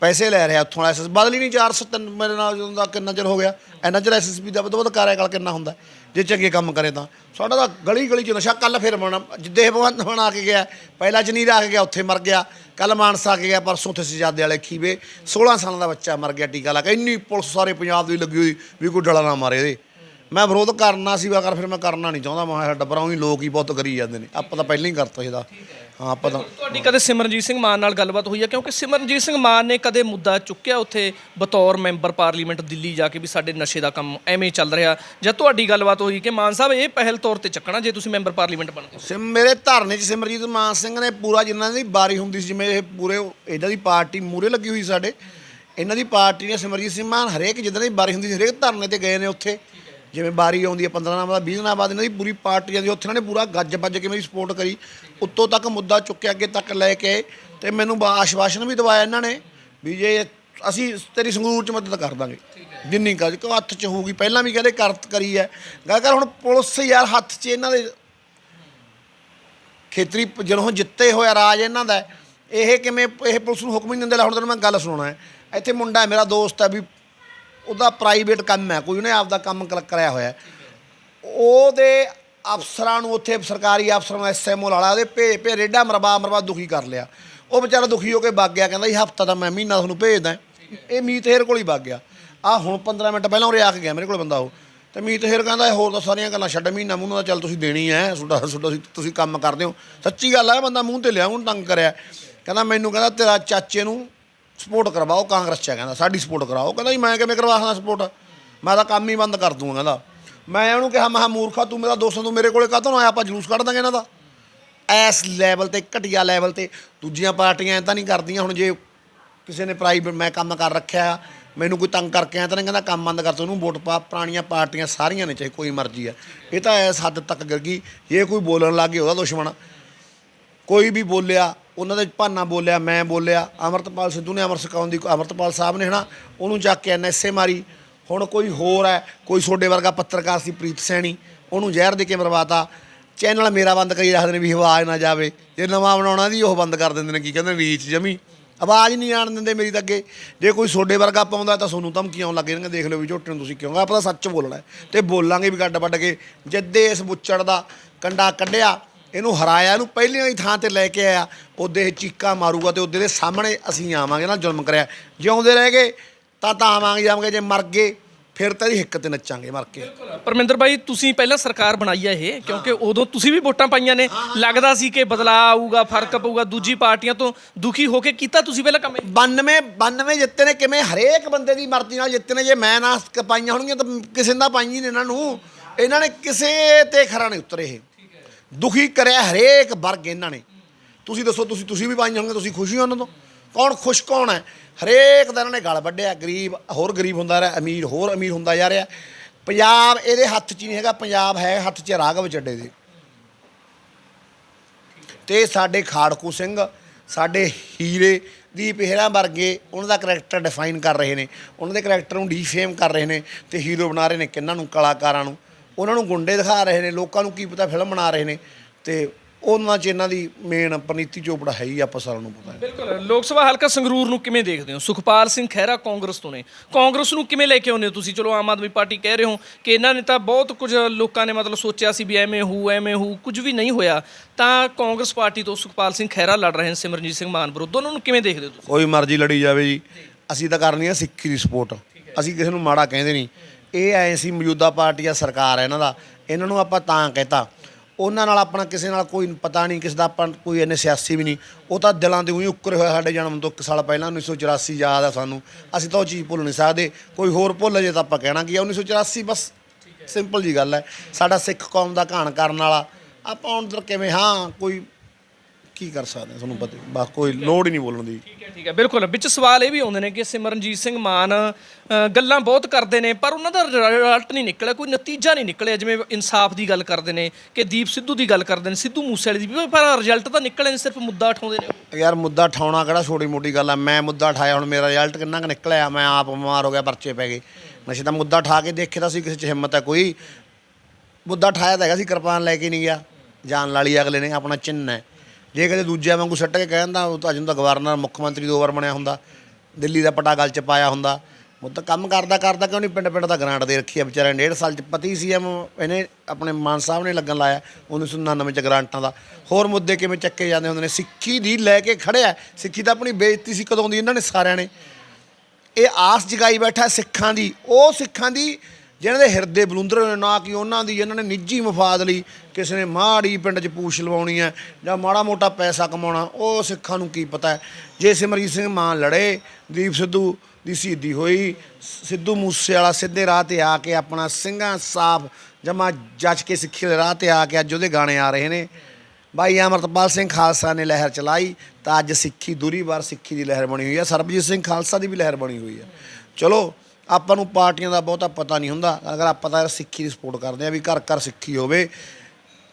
ਪੈਸੇ ਲੈ ਰਿਹਾ ਉੱਥੋਂ ਐਸਐਸ ਬਦਲੀ ਨਹੀਂ 403 ਮੇਰੇ ਨਾਲ ਜਦੋਂ ਦਾ ਕਿੰਨਾ ਚਿਰ ਹੋ ਗਿਆ, ਇੰਨਾ ਚਿਰ ਐਸਐਸਪੀ ਦਾ ਵੱਧ ਕਾਰਿਆਕਾਲ ਕਿੰਨਾ ਹੁੰਦਾ? ਜੇ ਚੰਗੇ ਕੰਮ ਕਰੇ ਤਾਂ। ਸਾਡਾ ਤਾਂ ਗਲੀ ਗਲੀ ਚ ਨਸ਼ਾ ਕੱਲ ਫਿਰ ਬਣਾ ਜਿੱਦੇ ਭਗਵੰਤ ਬਣਾ ਕੇ ਗਿਆ। ਪਹਿਲਾਂ ਜਨੀਰਾ ਆ ਕੇ ਗਿਆ, ਉੱਥੇ ਮਰ ਗਿਆ। ਕੱਲ ਮਾਨਸਾ ਆ ਕੇ ਗਿਆ, ਪਰਸੋਂ ਉੱਥੇ ਸਜਾਦੇ ਵਾਲੇ ਖੀਵੇ। 16 ਸਾਲਾਂ ਦਾ ਬੱਚਾ ਮਰ ਗਿਆ ਟੀਕਾ ਲਾ ਕੇ। ਇੰਨੀ ਪੁਲਿਸ ਸਾਰੇ ਪੰਜਾਬ ਦੀ ਲੱਗੀ ਹੋਈ ਵੀ ਕੋਈ ਡਲਾ ਨਾ ਮਾਰੇ ਇਹਦੇ। ਮੈਂ ਵਿਰੋਧ ਕਰਨਾ ਸੀ ਕਰ ਫਿਰ ਮੈਂ ਕਰਨਾ ਨਹੀਂ ਚਾਹੁੰਦਾ। ਮੈਂ ਕਿਹਾ ਡੱਬਰਾਂ ਹੀ ਲੋਕ ਹੀ ਬਹੁਤ ਕਰੀ ਜਾਂਦੇ ਨੇ। ਆਪਾਂ ਤਾਂ ਪਹਿਲਾਂ ਹੀ ਕਰਤਾ ਇਹਦਾ। ਹਾਂ ਪਤਾ ਤੁਹਾਡੀ ਕਦੇ ਸਿਮਰਨਜੀਤ ਸਿੰਘ ਮਾਨ ਨਾਲ ਗੱਲਬਾਤ ਹੋਈ ਹੈ? ਕਿਉਂਕਿ ਸਿਮਰਨਜੀਤ ਸਿੰਘ ਮਾਨ ਨੇ ਕਦੇ ਮੁੱਦਾ ਚੁੱਕਿਆ ਉੱਥੇ ਬਤੌਰ ਮੈਂਬਰ ਪਾਰਲੀਮੈਂਟ ਦਿੱਲੀ ਜਾ ਕੇ ਵੀ ਸਾਡੇ ਨਸ਼ੇ ਦਾ ਕੰਮ ਐਵੇਂ ਚੱਲ ਰਿਹਾ? ਜਾਂ ਤੁਹਾਡੀ ਗੱਲਬਾਤ ਹੋਈ ਕਿ ਮਾਨ ਸਾਹਿਬ ਇਹ ਪਹਿਲ ਤੌਰ ਤੇ ਚੱਕਣਾ ਜੇ ਤੁਸੀਂ ਮੈਂਬਰ ਪਾਰਲੀਮੈਂਟ ਬਣਦੇ ਹੋ ਸਿਮ ਮੇਰੇ ਧਰਨੇ 'ਚ ਸਿਮਰਜੀਤ ਮਾਨ ਸਿੰਘ ਨੇ ਪੂਰਾ ਜਿੰਨਾਂ ਦੀ ਬਾਰੀ ਹੁੰਦੀ ਸੀ ਜਿਵੇਂ ਇਹ ਪੂਰੇ ਇਹਨਾਂ ਦੀ ਪਾਰਟੀ ਮੂਰੇ ਲੱਗੀ ਹੋਈ ਸਾਡੇ ਇਹਨਾਂ ਦੀ ਪਾਰਟੀ ਨੇ ਸਿਮਰਜੀਤ ਸਿੰਘ ਮਾਨ ਹਰੇਕ ਜਿੱਦਾਂ ਦੀ ਬਾਰੀ ਹੁੰਦੀ ਸੀ ਹਰੇਕ ਧਰਨੇ ਤੇ ਗਏ ਨੇ ਉੱਥੇ। ਜਿਵੇਂ ਬਾਰੀ ਆਉਂਦੀ ਹੈ 15 ਦਿਨਾਂ ਬਾਅਦ 20 ਦਿਨਾਂ ਬਾਅਦ ਇਹਨਾਂ ਦੀ ਪੂਰੀ ਪਾਰਟੀ ਜਾਂਦੀ ਉੱਥੇ ਇਹਨਾਂ ਨੇ ਪੂਰਾ ਗੱਜ ਵੱਜ ਕੇ ਮੇਰੀ ਸਪੋਰਟ ਕਰੀ। ਉੱਤੋਂ ਤੱਕ ਮੁੱਦਾ ਚੁੱਕਿਆ, ਅੱਗੇ ਤੱਕ ਲੈ ਕੇ ਆਏ। ਤੇ ਮੈਨੂੰ ਬਾ- ਆਸ਼ਵਾਸਨ ਵੀ ਦਵਾਇਆ ਇਹਨਾਂ ਨੇ ਵੀ ਜੇ ਅਸੀਂ ਤੇਰੀ ਸੰਗਰੂਰ 'ਚ ਮਦਦ ਕਰ ਦਾਂਗੇ। ਜਿੰਨੀ ਕਰ ਕੋ ਹੱਥ 'ਚ ਹੋਊਗੀ। ਪਹਿਲਾਂ ਵੀ ਕਹਿੰਦੇ ਕਰਤ ਕਰੀ ਹੈ। ਗੱਲ ਕਰ, ਹੁਣ ਪੁਲਿਸ ਯਾਰ ਹੱਥ 'ਚ ਇਹਨਾਂ ਦੇ ਖੇਤਰੀ ਪ- ਜਦੋਂ ਜਿੱਤੇ ਹੋਇਆ ਰਾਜ ਇਹਨਾਂ ਦਾ, ਇਹ ਕਿਵੇਂ ਇਹ ਪੁਲਿਸ ਨੂੰ ਹੁਕਮ ਹੀ ਨਹੀਂ ਦਿੰਦੇ, ਲੈ ਹੁਣ ਤੈਨੂੰ ਮੈਂ ਗੱਲ ਸੁਣਾਉਣਾ ਇੱਥੇ ਮੁੰਡਾ ਮੇਰਾ ਦੋਸਤ ਹੈ ਵੀ ਉਹਦਾ ਪ੍ਰਾਈਵੇਟ ਕੰਮ ਹੈ, ਕੋਈ ਉਹਨੇ ਆਪਦਾ ਕੰਮ ਕਰ- ਕਰਿਆ ਹੋਇਆ ਉਹਦੇ ਅਫਸਰਾਂ ਨੂੰ ਉੱਥੇ ਸਰਕਾਰੀ ਅਫਸਰ ਨੂੰ ਐਸਐਮਓ ਵਾਲਾ ਉਹਦੇ ਭੇਜ ਭੇ, ਰੇਡਾ ਮਰਬਾ ਮਰਬਾ ਦੁਖੀ ਕਰ ਲਿਆ। ਉਹ ਵਿਚਾਰਾ ਦੁਖੀ ਹੋ ਕੇ ਵਗ ਗਿਆ, ਕਹਿੰਦਾ ਇਹ ਹਫਤਾ ਤਾਂ ਮੈਂ ਮਹੀਨਾ ਤੁਹਾਨੂੰ ਭੇਜਦਾ ਇਹ ਮੀਤ ਹੇਰ ਕੋਲ ਹੀ ਵਗ ਗਿਆ। ਆ ਹੁਣ 15 ਮਿੰਟ ਪਹਿਲਾਂ ਉਰੇ ਆ ਕੇ ਗਿਆ ਮੇਰੇ ਕੋਲ ਬੰਦਾ ਉਹ। ਤੇ ਮੀਤ ਹੇਰ ਕਹਿੰਦਾ ਹੋਰ ਤਾਂ ਸਾਰੀਆਂ ਗੱਲਾਂ ਛੱਡ, ਮਹੀਨਾ ਮੂੰਹ ਦਾ ਚੱਲ ਤੁਸੀਂ ਦੇਣੀ ਹੈ, ਤੁਹਾਡਾ ਤੁਹਾਡਾ ਤੁਸੀਂ- ਕੰਮ ਕਰਦੇ ਹੋ। ਸੱਚੀ ਗੱਲ ਹੈ, ਬੰਦਾ ਮੂੰਹ ਤੇ ਲਿਆ, ਉਹਨੂੰ ਤੰਗ ਕਰਿਆ। ਕਹਿੰਦਾ ਮੈਨੂੰ ਕਹਿੰਦਾ ਤੇਰਾ ਚਾਚੇ ਨੂੰ ਸਪੋਰਟ ਕਰਵਾਓ, ਕਾਂਗਰਸ ਚ ਹੈ ਕਹਿੰਦਾ, ਸਾਡੀ ਸਪੋਰਟ ਕਰਾਓ। ਕਹਿੰਦਾ ਜੀ, ਮੈਂ ਕਿਵੇਂ ਕਰਵਾ ਸਕਦਾ ਸਪੋਰਟ? ਮੈਂ ਤਾਂ ਕੰਮ ਹੀ ਬੰਦ ਕਰ ਦੂੰਗਾ ਕਹਿੰਦਾ। ਮੈਂ ਉਹਨੂੰ ਕਿਹਾ ਮਹਾ ਮੂਰਖਾ, ਤੂੰ ਮੇਰਾ ਦੋਸਤ ਤੂੰ ਮੇਰੇ ਕੋਲੇ ਕਾਹਤੋਂ ਆਇਆ? ਆਪਾਂ ਜਲੂਸ ਕੱਢ ਦਾਂਗੇ ਇਹਨਾਂ ਦਾ। ਐਸ ਲੈਵਲ ਤੇ, ਘਟੀਆ ਲੈਵਲ ਤੇ, ਦੂਜੀਆਂ ਪਾਰਟੀਆਂ ਐਂ ਤਾਂ ਨਹੀਂ ਕਰਦੀਆਂ ਹੁਣ ਜੇ ਕਿਸੇ ਨੇ ਪ੍ਰਾਈਵੇਟ ਮੈਂ ਕੰਮ ਕਰ ਰੱਖਿਆ, ਮੈਨੂੰ ਕੋਈ ਤੰਗ ਕਰਕੇ ਆਇਆ ਤਾਂ ਨਹੀਂ ਕਹਿੰਦਾ, ਕੰਮ ਬੰਦ ਕਰ ਤਾ, ਉਹਨੂੰ ਵੋਟ ਪਾ, ਪੁਰਾਣੀਆਂ ਪਾਰਟੀਆਂ ਸਾਰੀਆਂ ਨੇ, ਚਾਹੇ ਕੋਈ ਮਰਜ਼ੀ ਆ। ਇਹ ਤਾਂ ਇਸ ਹੱਦ ਤੱਕ ਗਿਰ ਗਈ। ਜੇ ਕੋਈ ਬੋਲਣ ਲੱਗ ਗਿਆ, ਉਹਦਾ ਦੁਸ਼ਮਣ। ਕੋਈ ਵੀ ਬੋਲਿਆ ਉਹਨਾਂ ਦੇ ਭਾਨਾ ਬੋਲਿਆ, ਮੈਂ ਬੋਲਿਆ, ਅਮਰਤਪਾਲ ਸਿੱਧੂ ਨੇ ਅਮਰ ਸਿਕਾਉਣ ਦੀ, ਅਮਰਤਪਾਲ ਸਾਹਿਬ ਨੇ ਹਨਾ, ਉਹਨੂੰ ਚੱਕ ਕੇ ਐਨਐਸਏ ਮਾਰੀ। ਹੁਣ ਕੋਈ ਹੋਰ ਹੈ, ਕੋਈ ਛੋਡੇ ਵਰਗਾ ਪੱਤਰਕਾਰ ਸੀ ਪ੍ਰੀਤ ਸੈਣੀ, ਉਹਨੂੰ ਜ਼ਹਿਰ ਦੇ ਕੇ ਮਰਵਾਤਾ। ਚੈਨਲ ਮੇਰਾ ਬੰਦ ਕਰੀ ਰੱਖਦੇ ਨੇ ਵੀ ਆਵਾਜ਼ ਨਾ ਜਾਵੇ। ਜੇ ਨਵਾਂ ਬਣਾਉਣਾ ਦੀ ਉਹ ਬੰਦ ਕਰ ਦਿੰਦੇ ਨੇ, ਕੀ ਕਹਿੰਦੇ ਰੀਚ ਜਮੀ। ਆਵਾਜ਼ ਨਹੀਂ ਆਣ ਦਿੰਦੇ ਮੇਰੀ ਤਾਂ ਅੱਗੇ। ਜੇ ਕੋਈ ਛੋਡੇ ਵਰਗਾ ਪਾਉਂਦਾ ਤਾਂ ਤੁਹਾਨੂੰ ਧਮਕੀਆਂ ਆਉਣ ਲੱਗ ਜਾਣਗੀਆਂ, ਦੇਖ ਲਿਓ ਵੀ ਝੋਟੇ ਨੂੰ ਤੁਸੀਂ ਕਿਉਂ ਆਪਾਂ ਤਾਂ ਸੱਚ ਬੋਲਣਾ ਹੈ। ਤੇ ਬੋਲਾਂਗੇ ਵੀ ਗੱਡ ਵੱਡ ਕੇ, ਜਿੱਦੇ ਇਸ ਬੁੱਚੜ ਦਾ ਕੰਡਾ ਕੱਢਿਆ ਇਹਨੂੰ ਹਰਾਇਆ ਇਹਨੂੰ ਪਹਿਲੀਆਂ ਹੀ ਥਾਂ ਤੇ ਲੈ ਕੇ ਆਇਆ। ਉਹਦੇ ਇਹ ਚੀਕਾਂ ਮਾਰੂਗਾ ਤੇ ਉਹਦੇ ਦੇ ਸਾਹਮਣੇ ਅਸੀਂ ਆਵਾਂਗੇ ਨਾ ਜ਼ੁਲਮ ਕਰਿਆ। ਜਿਉਂਦੇ ਰਹਿ ਗਏ ਤਾਂ ਤਾਂ ਆਵਾਂਗੇ ਜਾਵਾਂਗੇ ਜੇ ਮਰ ਗਏ ਫਿਰ ਤਾਂ ਇਹਦੀ ਹਿੱਕ ਤੇ ਨੱਚਾਂਗੇ ਮਰ ਕੇ। ਪਰਮਿੰਦਰ ਬਾਈ ਤੁਸੀਂ ਪਹਿਲਾਂ ਸਰਕਾਰ ਬਣਾਈ ਹੈ ਇਹ ਕਿਉਂਕਿ ਉਦੋਂ ਤੁਸੀਂ ਵੀ ਵੋਟਾਂ ਪਾਈਆਂ ਨੇ। ਲੱਗਦਾ ਸੀ ਕਿ ਬਦਲਾਅ ਆਊਗਾ ਫ਼ਰਕ ਪਊਗਾ ਦੂਜੀ ਪਾਰਟੀਆਂ ਤੋਂ ਦੁਖੀ ਹੋ ਕੇ ਕੀਤਾ ਤੁਸੀਂ ਪਹਿਲਾਂ ਕੰਮ ਇਹ? 92 92 ਜਿੱਤੇ ਨੇ ਕਿਵੇਂ? ਹਰੇਕ ਬੰਦੇ ਦੀ ਮਰਜ਼ੀ ਨਾਲ ਜਿੱਤੇ ਨੇ। ਜੇ ਮੈਂ ਨਾ ਪਾਈਆਂ ਹੋਣਗੀਆਂ ਤਾਂ ਕਿਸੇ ਦਾ ਪਾਈਆਂ ਨੇ ਇਹਨਾਂ ਨੂੰ। ਇਹਨਾਂ ਨੇ ਕਿਸੇ ਤੇ ਖਰਾ ਨਹੀਂ ਉਤਰੇ ਇਹ। ਦੁਖੀ ਕਰਿਆ ਹਰੇਕ ਵਰਗ ਇਹਨਾਂ ਨੇ। ਤੁਸੀਂ ਦੱਸੋ, ਤੁਸੀਂ ਤੁਸੀਂ ਵੀ ਪਾਈਆਂ ਹੋਣਗੀਆਂ ਤੁਸੀਂ ਖੁਸ਼ੀ ਹੋ ਉਹਨਾਂ ਤੋਂ? ਕੌਣ ਖੁਸ਼, ਕੌਣ ਹੈ? ਹਰੇਕ ਦਾ ਇਹਨਾਂ ਨੇ ਗਲ ਵੱਢਿਆ। ਗਰੀਬ, ਹੋਰ ਗਰੀਬ ਹੁੰਦਾ ਰਿਹਾ, ਅਮੀਰ, ਹੋਰ ਅਮੀਰ ਹੁੰਦਾ ਜਾ ਰਿਹਾ। ਪੰਜਾਬ ਇਹਦੇ ਹੱਥ 'ਚ ਨਹੀਂ ਹੈਗਾ, ਪੰਜਾਬ ਹੈ ਹੱਥ 'ਚ ਰਾਘਵ ਚੱਡੇ ਦੇ। ਤੇ ਸਾਡੇ ਖਾੜਕੂ ਸਿੰਘ, ਸਾਡੇ ਹੀਰੇ ਦੀ ਹੇਰਾ ਵਰਗੇ ਉਹਨਾਂ ਦਾ ਕਰੈਕਟਰ ਡਿਫਾਈਨ ਕਰ ਰਹੇ ਨੇ। ਉਹਨਾਂ ਦੇ ਕਰੈਕਟਰ ਨੂੰ ਡੀਫੇਮ ਕਰ ਰਹੇ ਨੇ ਤੇ ਹੀਰੋ ਬਣਾ ਰਹੇ ਨੇ ਕਿੰਨਾਂ ਨੂੰ ਕਲਾਕਾਰਾਂ ਨੂੰ। ਉਹਨਾਂ ਨੂੰ ਗੁੰਡੇ ਦਿਖਾ ਰਹੇ ਨੇ ਲੋਕਾਂ ਨੂੰ ਕੀ ਪਤਾ ਫਿਲਮ ਬਣਾ ਰਹੇ ਨੇ ਤੇ ਉਹਨਾਂ 'ਚ ਇਹਨਾਂ ਦੀ ਮੇਨ ਪਨੀਤੀ ਚੋਪੜਾ ਹੈ ਹੀ ਆਪਾਂ ਸਾਰਿਆਂ ਨੂੰ ਪਤਾ ਹੈ। ਬਿਲਕੁਲ ਲੋਕ ਸਭਾ ਹਲਕਾ ਸੰਗਰੂਰ ਨੂੰ ਕਿਵੇਂ ਦੇਖਦੇ ਹੋ? ਸੁਖਪਾਲ ਸਿੰਘ ਖਹਿਰਾ ਕਾਂਗਰਸ ਤੋਂ ਨੇ। ਕਾਂਗਰਸ ਨੂੰ ਕਿਵੇਂ ਲੈ ਕੇ ਆਉਂਦੇ ਹੋ ਤੁਸੀਂ? ਚਲੋ ਆਮ ਆਦਮੀ ਪਾਰਟੀ ਕਹਿ ਰਹੇ ਹੋ ਕਿ ਇਹਨਾਂ ਨੇ ਤਾਂ ਬਹੁਤ ਕੁਝ ਲੋਕਾਂ ਨੇ ਮਤਲਬ ਸੋਚਿਆ ਸੀ ਵੀ ਐਵੇਂ ਹੋਊ ਐਵੇਂ ਹੋਊ ਕੁਝ ਵੀ ਨਹੀਂ ਹੋਇਆ। ਤਾਂ ਕਾਂਗਰਸ ਪਾਰਟੀ ਤੋਂ ਸੁਖਪਾਲ ਸਿੰਘ ਖਹਿਰਾ ਲੜ ਰਹੇ ਨੇ ਸਿਮਰਨਜੀਤ ਸਿੰਘ ਮਾਨ ਵਿਰੁੱਧ ਉਹਨਾਂ ਨੂੰ ਕਿਵੇਂ ਦੇਖਦੇ ਹੋ ਤੁਸੀਂ? ਕੋਈ ਮਰਜ਼ੀ ਲੜੀ ਜਾਵੇ ਜੀ। ਅਸੀਂ ਤਾਂ ਕਰਨੀ ਆ ਸਿੱਖੀ ਦੀ ਸਪੋਰਟ ਅਸੀਂ ਕਿਸੇ ਨੂੰ ਮਾੜਾ ਕਹਿੰਦੇ ਨਹੀਂ। ਇਹ ਐ ਸੀ ਮੌਜੂਦਾ ਪਾਰਟੀ ਆ ਸਰਕਾਰ ਹੈ ਇਹਨਾਂ ਦਾ। ਇਹਨਾਂ ਨੂੰ ਆਪਾਂ ਤਾਂ ਕਹਿਤਾ। ਉਹਨਾਂ ਨਾਲ ਆਪਣਾ ਕਿਸੇ ਨਾਲ ਕੋਈ ਪਤਾ ਨਹੀਂ, ਕਿਸੇ ਦਾ ਆਪਾਂ ਕੋਈ ਇੰਨੇ ਸਿਆਸੀ ਵੀ ਨਹੀਂ। ਉਹ ਤਾਂ ਦਿਲਾਂ ਦੇ ਉਹੀ ਉੱਕਰ ਹੋਇਆ ਸਾਡੇ ਜਨਮ ਤੋਂ ਇੱਕ ਸਾਲ ਪਹਿਲਾਂ 1984 ਯਾਦ ਆ ਸਾਨੂੰ। ਅਸੀਂ ਤਾਂ ਉਹ ਚੀਜ਼ ਭੁੱਲ ਨਹੀਂ ਸਕਦੇ। ਕੋਈ ਹੋਰ ਭੁੱਲ ਜੇ ਤਾਂ ਆਪਾਂ ਕਹਿਣਾ ਕੀ ਆ 1984 ਬਸ। ਸਿੰਪਲ ਜੀ ਗੱਲ ਹੈ। ਸਾਡਾ ਸਿੱਖ ਕੌਮ ਦਾ ਕਹਾਣ ਕਰਨ ਵਾਲਾ। ਆਪਾਂ ਹੁਣ ਦਰ ਕਿਵੇਂ, ਹਾਂ, ਕੋਈ ਕੀ ਕਰ ਸਕਦੇ ਹਾਂ, ਤੁਹਾਨੂੰ ਪਤਾ ਬਸ ਕੋਈ ਲੋੜ ਹੀ ਨਹੀਂ ਬੋਲਣ ਦੀ। ਠੀਕ ਹੈ ਠੀਕ ਹੈ। ਬਿਲਕੁਲ ਵਿੱਚ ਸਵਾਲ ਇਹ ਵੀ ਆਉਂਦੇ ਨੇ ਕਿ ਸਿਮਰਨਜੀਤ ਸਿੰਘ ਮਾਨ ਅ, ਗੱਲਾਂ ਬਹੁਤ ਕਰਦੇ ਨੇ ਪਰ ਉਹਨਾਂ ਦਾ ਰਿਜ਼ਲਟ ਨਹੀਂ ਨਿਕਲਿਆ ਕੋਈ ਨਤੀਜਾ ਨਹੀਂ ਨਿਕਲਿਆ ਜਿਵੇਂ ਇਨਸਾਫ ਦੀ ਗੱਲ ਕਰਦੇ ਨੇ ਕਿ ਦੀਪ ਸਿੱਧੂ ਦੀ ਗੱਲ ਕਰਦੇ ਨੇ ਸਿੱਧੂ ਮੂਸੇ ਵਾਲੀ ਦੀ ਵੀ ਪਰ ਰਿਜ਼ਲਟ ਤਾਂ ਨਿਕਲਿਆ ਨਹੀਂ ਸਿਰਫ ਮੁੱਦਾ ਉਠਾਉਂਦੇ ਨੇ ਉਹ। ਯਾਰ ਮੁੱਦਾ ਠਾਉਣਾ ਕਿਹੜਾ ਛੋਟੀ ਮੋਟੀ ਗੱਲ ਆ ਮੈਂ ਮੁੱਦਾ ਠਾਇਆ ਹੁਣ ਮੇਰਾ ਰਿਜ਼ਲਟ ਕਿੰਨਾ ਕੁ ਨਿਕਲਿਆ ਮੈਂ ਆਪ ਬਿਮਾਰ ਹੋ ਗਿਆ ਪਰਚੇ ਪੈ ਗਏ। ਨਸ਼ੇ ਦਾ ਮੁੱਦਾ ਠਾ ਕੇ ਦੇਖੇ ਤਾਂ ਸੀ ਕਿਸੇ 'ਚ ਹਿੰਮਤ ਹੈ ਕੋਈ। ਮੁੱਦਾ ਠਾਇਆ ਤਾਂ ਹੈਗਾ ਸੀ ਕਿਰਪਾਨ ਲੈ ਕੇ ਨਹੀਂ ਗਿਆ। ਜਾਨ ਲਾਲੀ ਅਗਲੇ ਨੇ ਆਪਣਾ ਚਿੰਨ ਹੈ। ਜੇ ਕਦੇ ਦੂਜਿਆਂ ਵਾਂਗੂ ਸੱਟ ਕੇ ਕਹਿੰਦਾ ਉਹ ਤਾਂ ਜਿੰਦਾ ਗਵਰਨਰ, ਮੁੱਖ ਮੰਤਰੀ ਦੋ ਵਾਰ ਬਣਿਆ ਹੁੰਦਾ, ਦਿੱਲੀ ਦਾ ਪਟਾ ਗਲ 'ਚ ਪਾਇਆ ਹੁੰਦਾ। ਮੁੱਦਾ ਕੰਮ ਕਰਦਾ ਕਰਦਾ ਕਿਉਂ ਨਹੀਂ ਪਿੰਡ ਪਿੰਡ ਦਾ ਗ੍ਰਾਂਟ ਦੇ ਰੱਖੀ ਆ ਵਿਚਾਰੇ ਨੇ? ਡੇਢ ਸਾਲ 'ਚ ਪਤੀ ਸੀ ਐਮ ਇਹਨੇ ਆਪਣੇ ਮਾਨ ਸਾਹਿਬ ਨੇ ਲੱਗਣ ਲਾਇਆ 1999 'ਚ ਗ੍ਰਾਂਟਾਂ ਦਾ। ਹੋਰ ਮੁੱਦੇ ਕਿਵੇਂ ਚੱਕੇ ਜਾਂਦੇ ਹੁੰਦੇ ਨੇ? ਸਿੱਖੀ ਦੀ ਲੈ ਕੇ ਖੜਿਆ ਸਿੱਖੀ ਤਾਂ ਆਪਣੀ ਬੇਇੱਜ਼ਤੀ ਸੀ ਕਦੋਂ ਦੀ? ਇਹਨਾਂ ਨੇ ਸਾਰਿਆਂ ਨੇ। ਇਹ ਆਸ ਜਗਾਈ ਬੈਠਾ ਸਿੱਖਾਂ ਦੀ। ਉਹ ਸਿੱਖਾਂ ਦੀ ਜਿਹਨਾਂ ਦੇ ਹਿਰਦੇ ਬਲੁੰਦਰ ਨੇ, ਨਾ ਕਿ ਉਹਨਾਂ ਦੀ, ਇਹਨਾਂ ਨੇ ਨਿੱਜੀ ਮਫਾਦ ਲਈ ਕਿਸੇ ਨੇ ਮਾੜੀ ਪਿੰਡ 'ਚ ਪੂਛ ਲਵਾਉਣੀ ਹੈ ਜਾਂ ਮਾੜਾ ਮੋਟਾ ਪੈਸਾ ਕਮਾਉਣਾ, ਉਹ ਸਿੱਖਾਂ ਨੂੰ ਕੀ ਪਤਾ ਹੈ? ਜੇ ਸਿਮਰਜੀਤ ਸਿੰਘ ਮਾਨ ਲੜੇ, ਦੀਪ ਸਿੱਧੂ ਦੀ ਸ਼ਹੀਦੀ ਹੋਈ, ਸਿੱਧੂ ਮੂਸੇ ਵਾਲਾ ਸਿੱਧੇ ਰਾਹ ਤੇ ਆ ਕੇ ਆਪਣਾ ਸਿੰਘਾਂ ਸਾਫ਼ ਜਮਾ ਜੱਜ ਕੇ ਸਿੱਖੀ ਦੇ ਰਾਹ ਤੇ ਆ ਕੇ ਅੱਜ ਉਹਦੇ ਗਾਣੇ ਆ ਰਹੇ ਨੇ। ਭਾਈ ਅਮਰਤਪਾਲ ਸਿੰਘ ਖਾਲਸਾ ਨੇ ਲਹਿਰ ਚਲਾਈ ਤਾਂ ਅੱਜ ਸਿੱਖੀ ਦੂਰੀ ਵਾਰ ਸਿੱਖੀ ਦੀ ਲਹਿਰ ਬਣੀ ਹੋਈ ਹੈ, ਸਰਬਜੀਤ ਸਿੰਘ ਖਾਲਸਾ ਦੀ ਵੀ ਲਹਿਰ ਬਣੀ ਹੋਈ ਹੈ। ਚਲੋ ਆਪਾਂ ਨੂੰ ਪਾਰਟੀਆਂ ਦਾ ਬਹੁਤਾ ਪਤਾ ਨਹੀਂ ਹੁੰਦਾ। ਅਗਰ ਆਪਾਂ ਤਾਂ ਸਿੱਖੀ ਦੀ ਸਪੋਰਟ ਕਰਦੇ ਆ ਵੀ ਘਰ ਘਰ ਸਿੱਖੀ ਹੋਵੇ।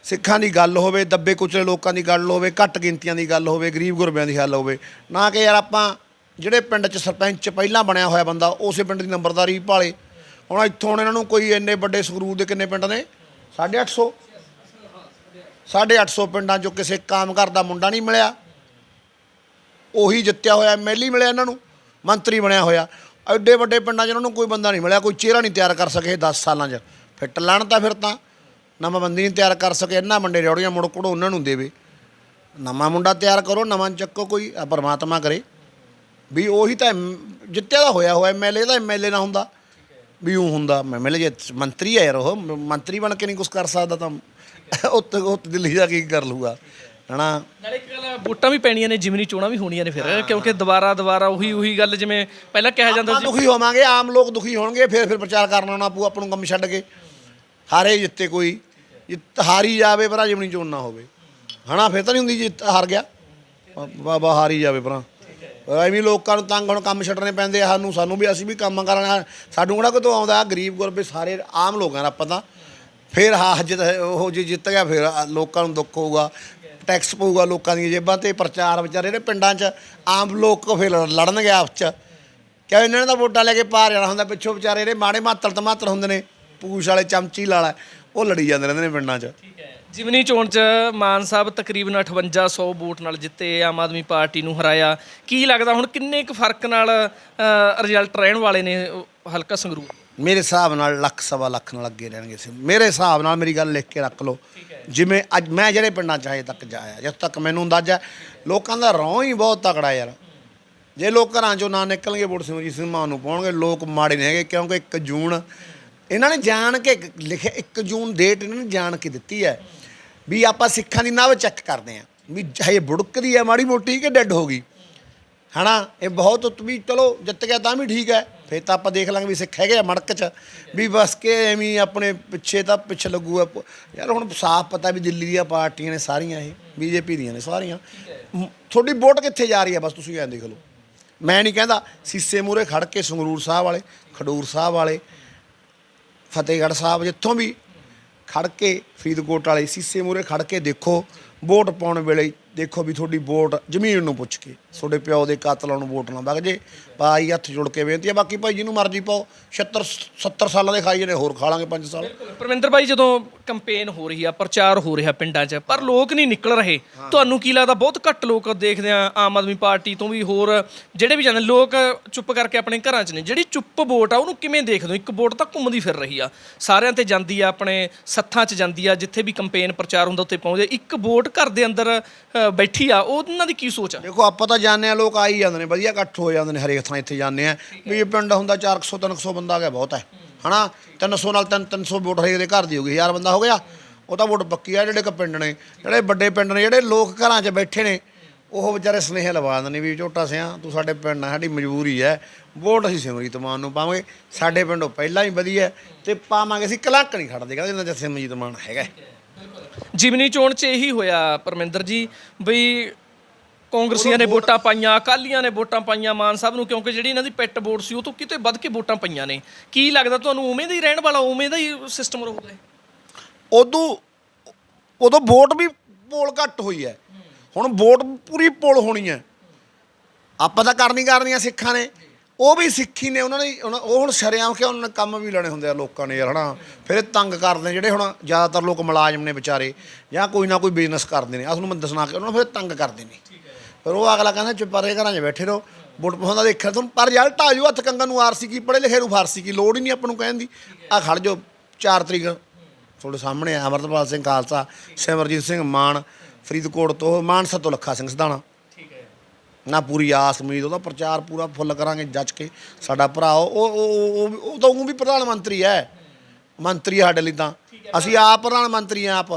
ਸਿੱਖਾਂ ਦੀ ਗੱਲ ਹੋਵੇ, ਦੱਬੇ ਕੁਚਲੇ ਲੋਕਾਂ ਦੀ ਗੱਲ ਹੋਵੇ, ਘੱਟ ਗਿਣਤੀਆਂ ਦੀ ਗੱਲ ਹੋਵੇ, ਗਰੀਬ ਗੁਰਬਿਆਂ ਦੀ ਹੱਲ ਹੋਵੇ। ਨਾ ਕਿ ਯਾਰ ਆਪਾਂ ਜਿਹੜੇ ਪਿੰਡ 'ਚ ਸਰਪੰਚ ਪਹਿਲਾਂ ਬਣਿਆ ਹੋਇਆ ਬੰਦਾ, ਉਸੇ ਪਿੰਡ ਦੀ ਨੰਬਰਦਾਰੀ ਭਾਲੇ। ਹੁਣ ਇੱਥੋਂ ਹੁਣ ਇਹਨਾਂ ਨੂੰ ਕੋਈ ਇੰਨੇ ਵੱਡੇ ਸੰਗਰੂਰ ਦੇ ਕਿੰਨੇ ਪਿੰਡ ਨੇ? 850 850 ਪਿੰਡਾਂ 'ਚੋਂ ਕਿਸੇ ਕੰਮ ਦਾ ਮੁੰਡਾ ਨਹੀਂ ਮਿਲਿਆ। ਉਹੀ ਜਿੱਤਿਆ ਹੋਇਆ ਐਮਐਲਏ ਮਿਲਿਆ ਇਹਨਾਂ ਨੂੰ। ਮੰਤਰੀ ਬਣਿਆ ਹੋਇਆ। ਐਡੇ ਵੱਡੇ ਪਿੰਡਾਂ 'ਚ ਉਹਨਾਂ ਨੂੰ ਕੋਈ ਬੰਦਾ ਨਹੀਂ ਮਿਲਿਆ, ਕੋਈ ਚਿਹਰਾ ਨਹੀਂ ਤਿਆਰ ਕਰ ਸਕੇ 10 ਸਾਲਾਂ 'ਚ। ਫਿੱਟ ਲੈਣ ਤਾਂ ਫਿਰ ਤਾਂ ਨਵਾਂ ਬੰਦੀ ਨਹੀਂ ਤਿਆਰ ਕਰ ਸਕੇ ਇਹਨਾਂ ਮੰਡੇ ਰੋੜੀਆਂ ਮੁੜ ਕੁੜ ਉਹਨਾਂ ਨੂੰ ਦੇਵੇ। ਨਵਾਂ ਮੁੰਡਾ ਤਿਆਰ ਕਰੋ, ਨਵਾਂ ਚੱਕੋ, ਕੋਈ ਆ ਪਰਮਾਤਮਾ ਕਰੇ। ਵੀ ਉਹੀ ਤਾਂ ਐਮ- ਜਿੱਤਿਆ ਦਾ ਹੋਇਆ ਹੋਇਆ ਐਮਐਲਏ ਦਾ ਐਮਐਲਏ ਨਾ ਹੁੰਦਾ। ਵੀ ਉਹ ਹੁੰਦਾ ਐਮਐਲਏ ਜੇ ਮੰਤਰੀ ਹੈ ਯਾਰ ਉਹ, ਮੰਤਰੀ ਬਣ ਕੇ ਨਹੀਂ ਕੁਝ ਕਰ ਸਕਦਾ ਤਾਂ, ਉੱਥੇ ਉੱਤੇ ਦਿੱਲੀ ਜਾ ਕੇ ਕੀ ਕਰ ਲੂਗਾ ਹਨਾ? ਨਾਲੇ ਇੱਕ ਗੱਲ ਵੋਟਾਂ ਵੀ ਪੈਣੀਆਂ ਨੇ ਜਿਮਨੀ ਚੋਣਾਂ ਵੀ ਹੋਣੀਆਂ ਨੇ ਫਿਰ ਕਿਉਂਕਿ ਦੁਬਾਰਾ ਦੁਬਾਰਾ ਉਹੀ ਉਹੀ ਗੱਲ ਜਿਵੇਂ ਪਹਿਲਾਂ ਕਿਹਾ ਜਾਂਦਾ ਆਪਾਂ ਸੀ। ਦੁਖੀ ਹੋਵਾਂਗੇ ਆਮ ਲੋਕ ਦੁਖੀ ਹੋਣਗੇ ਫਿਰ ਫਿਰ ਪ੍ਰਚਾਰ ਕਰਨਾ ਨਾ ਪਊ ਆਪਾਂ ਨੂੰ ਕੰਮ ਛੱਡ ਕੇ। ਹਾਰੇ ਜਿੱਤੇ ਕੋਈ। ਜਿੱਤ ਹਾਰੀ ਜਾਵੇ ਪਰ ਜਿਮਣੀ ਚੋਣ ਨਾ ਹੋਵੇ। ਹਨਾ ਫਿਰ ਤਾਂ ਨਹੀਂ ਹੁੰਦੀ ਜਿੱਤ ਹਾਰ ਗਿਆ। ਬਾਬਾ ਹਾਰੀ ਜਾਵੇ ਪਰਾਂ ਐਵੇਂ ਲੋਕਾਂ ਨੂੰ ਤੰਗ ਹੁਣ ਕੰਮ ਛੱਡਣੇ ਪੈਂਦੇ ਆ ਸਾਨੂੰ ਸਾਨੂੰ ਵੀ ਅਸੀਂ ਵੀ ਕੰਮ ਕਰਨਾ ਸਾਨੂੰ ਕਿਹੜਾ ਕਿਤੋਂ ਆਉਂਦਾ ਗਰੀਬ ਗੁਰਬੇ ਸਾਰੇ ਆਮ ਲੋਕਾਂ ਦਾ ਆਪਾਂ ਤਾਂ। ਫਿਰ ਹਾਂ ਜਿੱਤ ਉਹ ਜੇ ਜਿੱਤ ਗਿਆ ਫਿਰ ਲੋਕਾਂ ਨੂੰ ਦੁੱਖ ਹੋਊਗਾ। ਟੈਕਸ ਪਊਗਾ ਲੋਕਾਂ ਦੀਆਂ ਜੇਬਾਂ ਤੇ ਪ੍ਰਚਾਰ ਵਿਚਾਰੇ ਜਿਹੜੇ ਪਿੰਡਾਂ 'ਚ, ਆਮ ਲੋਕ ਫਿਰ ਲੜਨਗੇ ਆਪਸ 'ਚ। ਕਿਉਂ ਇਹਨਾਂ ਨੇ ਤਾਂ ਵੋਟਾਂ ਲੈ ਕੇ ਪਾਰ ਜਾਣਾ ਹੁੰਦਾ, ਪਿੱਛੋਂ ਵਿਚਾਰੇ ਜਿਹੜੇ ਮਾੜੇ ਮਾਤਲ ਤਮਾਤਲ ਹੁੰਦੇ ਨੇ, ਪੂਛ ਵਾਲੇ, ਚਮਚੀ ਲਾਲਾ ਉਹ ਲੜੀ ਜਾਂਦੇ ਰਹਿੰਦੇ ਨੇ ਪਿੰਡਾਂ 'ਚ। ਜਿਮਨੀ ਚੋਣ ਚ ਮਾਨ ਸਾਹਿਬ ਤਕਰੀਬਨ 5800 ਵੋਟ ਨਾਲ ਜਿੱਤੇ, ਆਮ ਆਦਮੀ ਪਾਰਟੀ ਨੂੰ ਹਰਾਇਆ। ਕੀ ਲੱਗਦਾ ਹੁਣ ਕਿੰਨੇ ਕੁ ਫ਼ਰਕ ਨਾਲ ਰਿਜ਼ਲਟ ਰਹਿਣ ਵਾਲੇ ਨੇ, ਹਲਕਾ ਸੰਗਰੂਰ? ਮੇਰੇ ਹਿਸਾਬ ਨਾਲ ਲੱਖ ਸਵਾ ਲੱਖ ਨਾਲ ਅੱਗੇ ਰਹਿਣਗੇ ਸੀ। ਮੇਰੇ ਹਿਸਾਬ ਨਾਲ ਮੇਰੀ ਗੱਲ ਲਿਖ ਕੇ ਰੱਖ ਲਓ। ਜਿਵੇਂ ਅੱਜ ਮੈਂ ਜਿਹੜੇ ਪਿੰਡਾਂ 'ਚ ਹਜੇ ਤੱਕ ਜਾਇਆ ਜਦ ਤੱਕ ਮੈਨੂੰ ਅੰਦਾਜ਼ਾ ਲੋਕਾਂ ਦਾ ਰੌਂ ਹੀ ਬਹੁਤ ਤਕੜਾ ਯਾਰ। ਜੇ ਲੋਕ ਘਰਾਂ 'ਚੋਂ ਨਾ ਨਿਕਲਣਗੇ ਵੋਟ ਸਿਮਰਜੀਤ ਸਿੰਘ ਮਾਨ ਨੂੰ ਪਾਉਣਗੇ ਲੋਕ ਮਾੜੇ ਨਹੀਂ ਹੈਗੇ ਕਿਉਂਕਿ 1 ਜੂਨ ਇਹਨਾਂ ਨੇ ਜਾਣ ਕੇ ਲਿਖਿਆ 1 ਜੂਨ ਡੇਟ ਇਹਨਾਂ ਨੇ ਜਾਣ ਕੇ ਦਿੱਤੀ ਹੈ ਵੀ ਆਪਾਂ ਸਿੱਖਾਂ ਦੀ ਨਵ ਚੈੱਕ ਕਰਦੇ ਆਂ ਵੀ ਹਜੇ ਬੁੜਕਦੀ ਹੈ ਮਾੜੀ ਮੋਟੀ ਕਿ ਡੈੱਡ ਹੋ ਗਈ। ਹਨਾ ਇਹ ਬਹੁਤ ਵੀ ਚਲੋ ਜਿੱਤ ਗਿਆ ਤਾਂ ਵੀ ਠੀਕ ਹੈ। ਫਿਰ ਤਾਂ ਆਪਾਂ ਦੇਖ ਲਾਂਗੇ ਵੀ ਸਿੱਖ ਹੈਗੇ ਆ ਮੜਕ ਚ। ਵੀ ਬਸ ਕੇ ਐਵੇਂ ਆਪਣੇ ਪਿੱਛੇ ਤਾਂ ਪਿੱਛੇ ਲੱਗੂਗਾ ਯਾਰ ਹੁਣ ਸਾਫ਼ ਪਤਾ ਵੀ ਦਿੱਲੀ ਦੀਆਂ ਪਾਰਟੀਆਂ ਨੇ ਸਾਰੀਆਂ ਇਹ, ਬੀਜੇਪੀ ਦੀਆਂ ਨੇ ਸਾਰੀਆਂ। ਤੁਹਾਡੀ ਵੋਟ ਕਿੱਥੇ ਜਾ ਰਹੀ ਹੈ ਬਸ ਤੁਸੀਂ ਐਂ ਦੇਖ ਲਓ। ਮੈਂ ਨਹੀਂ ਕਹਿੰਦਾ ਸੀਸੇ ਮੂਰੇ ਖੜ ਕੇ ਸੰਗਰੂਰ ਸਾਹਿਬ ਵਾਲੇ, ਖਡੂਰ ਸਾਹਿਬ ਵਾਲੇ, ਫਤਿਹਗੜ੍ਹ ਸਾਹਿਬ ਜਿੱਥੋਂ ਵੀ ਖੜ ਕੇ ਫਰੀਦਕੋਟ ਵਾਲੇ, ਸੀਸੇ ਮੂਰੇ ਖੜ ਕੇ ਦੇਖੋ, ਵੋਟ ਪਾਉਣ ਵੇਲੇ ਦੇਖੋ ਵੀ ਤੁਹਾਡੀ ਵੋਟ ਜ਼ਮੀਨ ਨੂੰ ਪੁੱਛ ਕੇ ਤੁਹਾਡੇ ਪਿਓ ਦੇ ਕਾਤਲਾਂ ਨੂੰ ਵੋਟ ਨਾ ਵਗ ਜੇ ਭਾਈ ਹੱਥ ਜੁੜ ਕੇ ਬੇਨਤੀ ਹੈ ਬਾਕੀ ਭਾਈ ਜਿਹਨੂੰ ਮਰਜ਼ੀ ਪਾਓ 76 70 ਸਾਲਾਂ ਦੇ ਖਾਈ ਜਣੇ ਹੋਰ ਖਾ ਲਾਂਗੇ 5 ਸਾਲ। ਪਰਮਿੰਦਰ ਭਾਈ ਜਦੋਂ ਕੰਪੇਨ ਹੋ ਰਹੀ ਆ ਪ੍ਰਚਾਰ ਹੋ ਰਿਹਾ ਪਿੰਡਾਂ 'ਚ ਪਰ ਲੋਕ ਨਹੀਂ ਨਿਕਲ ਰਹੇ। ਤੁਹਾਨੂੰ ਕੀ ਲੱਗਦਾ ਬਹੁਤ ਘੱਟ ਲੋਕ ਦੇਖਦੇ ਆ ਆਮ ਆਦਮੀ ਪਾਰਟੀ ਤੋਂ ਵੀ ਹੋਰ ਜਿਹੜੇ ਵੀ ਜਾਂਦੇ ਲੋਕ ਚੁੱਪ ਕਰਕੇ ਆਪਣੇ ਘਰਾਂ 'ਚ ਨੇ ਜਿਹੜੀ ਚੁੱਪ ਵੋਟ ਆ ਉਹਨੂੰ ਕਿਵੇਂ ਦੇਖਦੇ ਹੋ? ਇੱਕ ਵੋਟ ਤਾਂ ਘੁੰਮਦੀ ਫਿਰ ਰਹੀ ਆ। ਸਾਰਿਆਂ ਤੇ ਜਾਂਦੀ ਆ ਆਪਣੇ ਸੱਥਾਂ 'ਚ ਜਾਂਦੀ ਆ ਜਿੱਥੇ ਵੀ ਕੰਪੇਨ ਪ੍ਰਚਾਰ ਹੁੰਦਾ ਉੱਥੇ ਪਹੁੰਚਦੇ ਇੱਕ ਵੋਟ ਘਰ ਦੇ ਅੰਦਰ ਅ, ਬੈਠੀ ਆ ਉਹਨਾਂ ਦੀ ਕੀ ਸੋਚ ਆ? ਦੇਖੋ ਆਪਾਂ ਤਾਂ ਜਾਣਦੇ ਆ ਲੋਕ ਆ ਹੀ ਜਾਂਦੇ ਨੇ ਵਧੀਆ ਇਕੱਠ ਹੋ ਜਾਂਦੇ ਨੇ ਹਰੇਕ ਥਾਂ ਇੱਥੇ ਜਾਂਦੇ ਆ। ਵੀ ਇਹ ਪਿੰਡ ਹੁੰਦਾ 400 300 ਬੰਦਾ ਆ ਗਿਆ ਬਹੁਤ ਹੈ ਹਨਾ? 300 ਨਾਲ 3 300 ਵੋਟ ਹਰੇਕ ਦੇ ਘਰ ਦੀ ਹੋ ਗਈ 1000 ਬੰਦਾ ਹੋ ਗਿਆ। ਉਹ ਤਾਂ ਵੋਟ ਪੱਕੀ ਆ ਜਿਹੜੇ ਕ ਪਿੰਡ ਨੇ ਜਿਹੜੇ ਵੱਡੇ ਪਿੰਡ ਨੇ ਜਿਹੜੇ ਲੋਕ ਘਰਾਂ 'ਚ ਬੈਠੇ ਨੇ ਉਹ ਵਿਚਾਰੇ ਸਨੇਹ ਲਵਾ ਦਿੰਦੇ ਨੇ ਵੀ ਝੋਟਾ ਸਿਆ ਤੂੰ ਸਾਡੇ ਪਿੰਡ ਆ ਸਾਡੀ ਮਜਬੂਰੀ ਹੈ ਵੋਟ ਅਸੀਂ ਸਿਮਰਜੀਤ ਮਾਨ ਨੂੰ ਪਾਵਾਂਗੇ ਸਾਡੇ ਪਿੰਡੋਂ ਪਹਿਲਾਂ ਹੀ ਵਧੀਆ ਤੇ ਪਾਵਾਂਗੇ ਅਸੀਂ ਕਲੰਕ ਨਹੀਂ ਖੜਦੇ ਕਹਿੰਦੇ ਜਿੰਨਾ ਚਿਰ ਸਿਮਰਜੀਤ ਮਾਨ ਹੈਗਾ ਜਿਮਨੀ ਚੋਣ 'ਚ ਇਹੀ ਹੋਇਆ ਪਰਮਿੰਦਰ ਜੀ ਬਈ ਕਾਂਗਰਸੀਆਂ ਨੇ ਵੋਟਾਂ ਪਾਈਆਂ ਅਕਾਲੀਆਂ ਨੇ ਵੋਟਾਂ ਪਾਈਆਂ ਮਾਨ ਸਾਹਿਬ ਨੂੰ ਕਿਉਂਕਿ ਜਿਹੜੀ ਇਹਨਾਂ ਦੀ ਪਿੱਟ ਵੋਟ ਸੀ ਉਹ ਤੋਂ ਕਿਤੇ ਵੱਧ ਕੇ ਵੋਟਾਂ ਪਈਆਂ ਨੇ। ਕੀ ਲੱਗਦਾ ਤੁਹਾਨੂੰ ਉਵੇਂ ਦਾ ਹੀ ਰਹਿਣ ਵਾਲਾ ਉਵੇਂ ਦਾ ਹੀ ਸਿਸਟਮ ਰਹੂਗਾ? ਉਦੋਂ ਉਦੋਂ ਵੋਟ ਵੀ ਪੋਲ ਘੱਟ ਹੋਈ ਹੈ। ਹੁਣ ਵੋਟ ਪੂਰੀ ਪੋਲ ਹੋਣੀ ਹੈ। ਆਪਾਂ ਤਾਂ ਕਰਨੀ ਕਰਨੀਆਂ ਸਿੱਖਾਂ ਨੇ। ਉਹ ਵੀ ਸਿੱਖੀ ਨੇ, ਉਹਨਾਂ ਨੇ ਉਹਨਾਂ- ਉਹ ਹੁਣ ਸ਼ਰਿਆਮ ਕਿ ਉਹਨਾਂ ਨੇ ਕੰਮ ਵੀ ਲੈਣੇ ਹੁੰਦੇ ਆ ਲੋਕਾਂ ਨੇ ਯਾਰ, ਹਨਾ? ਫਿਰ ਇਹ ਤੰਗ ਕਰਦੇ ਜਿਹੜੇ ਹੁਣ ਜ਼ਿਆਦਾਤਰ ਲੋਕ ਮੁਲਾਜ਼ਮ ਨੇ ਵਿਚਾਰੇ, ਜਾਂ ਕੋਈ ਨਾ ਕੋਈ ਬਿਜ਼ਨਸ ਕਰਦੇ ਨੇ। ਆਹ ਨੂੰ ਮੈਂ ਦੱਸਣਾ ਕਿ ਉਹਨਾਂ ਨੂੰ ਫਿਰ ਤੰਗ ਕਰਦੇ ਨੇ। ਫਿਰ ਉਹ ਅਗਲਾ ਕਹਿੰਦਾ ਚੁੱਪਾਰੇ ਘਰਾਂ 'ਚ ਬੈਠੇ ਰਹੋ। ਵੋਟ ਪਾਉਂਦਾ ਦੇਖਿਆ, ਤੁਹਾਨੂੰ ਪਰ ਰਿਜ਼ਲਟ ਆ ਜਾਊ, ਹੱਥ ਕੰਗਾਂ ਨੂੰ ਆਰਸੀ ਕੀ ਪੜੇ ਲਿਖੇ ਨੂੰ ਫਾਰਸੀ ਕੀ ਲੋੜ ਹੀ ਨਹੀਂ ਆਪਾਂ ਨੂੰ ਕਹਿਣ ਦੀ। ਆ ਖੜ ਜੋ 4 ਤਰੀਕ। ਤੁਹਾਡੇ ਸਾਹਮਣੇ ਆ ਅਮਰਤਪਾਲ ਸਿੰਘ ਖਾਲਸਾ, ਸਿਮਰਜੀਤ ਸਿੰਘ ਮਾਨ, ਫਰੀਦਕੋਟ ਤੋਂ ਮਾਨਸਾ ਤੋਂ ਲੱਖਾ ਸਿੰਘ ਸਦਾਣਾ ਨਾ ਪੂਰੀ ਆਸ ਉਮੀਦ ਉਹਦਾ ਪ੍ਰਚਾਰ ਪੂਰਾ ਫੁੱਲ ਕਰਾਂਗੇ ਜੱਜ ਕੇ। ਸਾਡਾ ਭਰਾ ਉਹ ਉਹ ਉਹ- ਤਾਂ ਉਹ ਵੀ ਪ੍ਰਧਾਨ ਮੰਤਰੀ ਹੈ। ਮੰਤਰੀ ਸਾਡੇ ਲਈ ਤਾਂ। ਅਸੀਂ ਆਪ ਪ੍ਰਧਾਨ ਮੰਤਰੀ ਆ ਆਪ।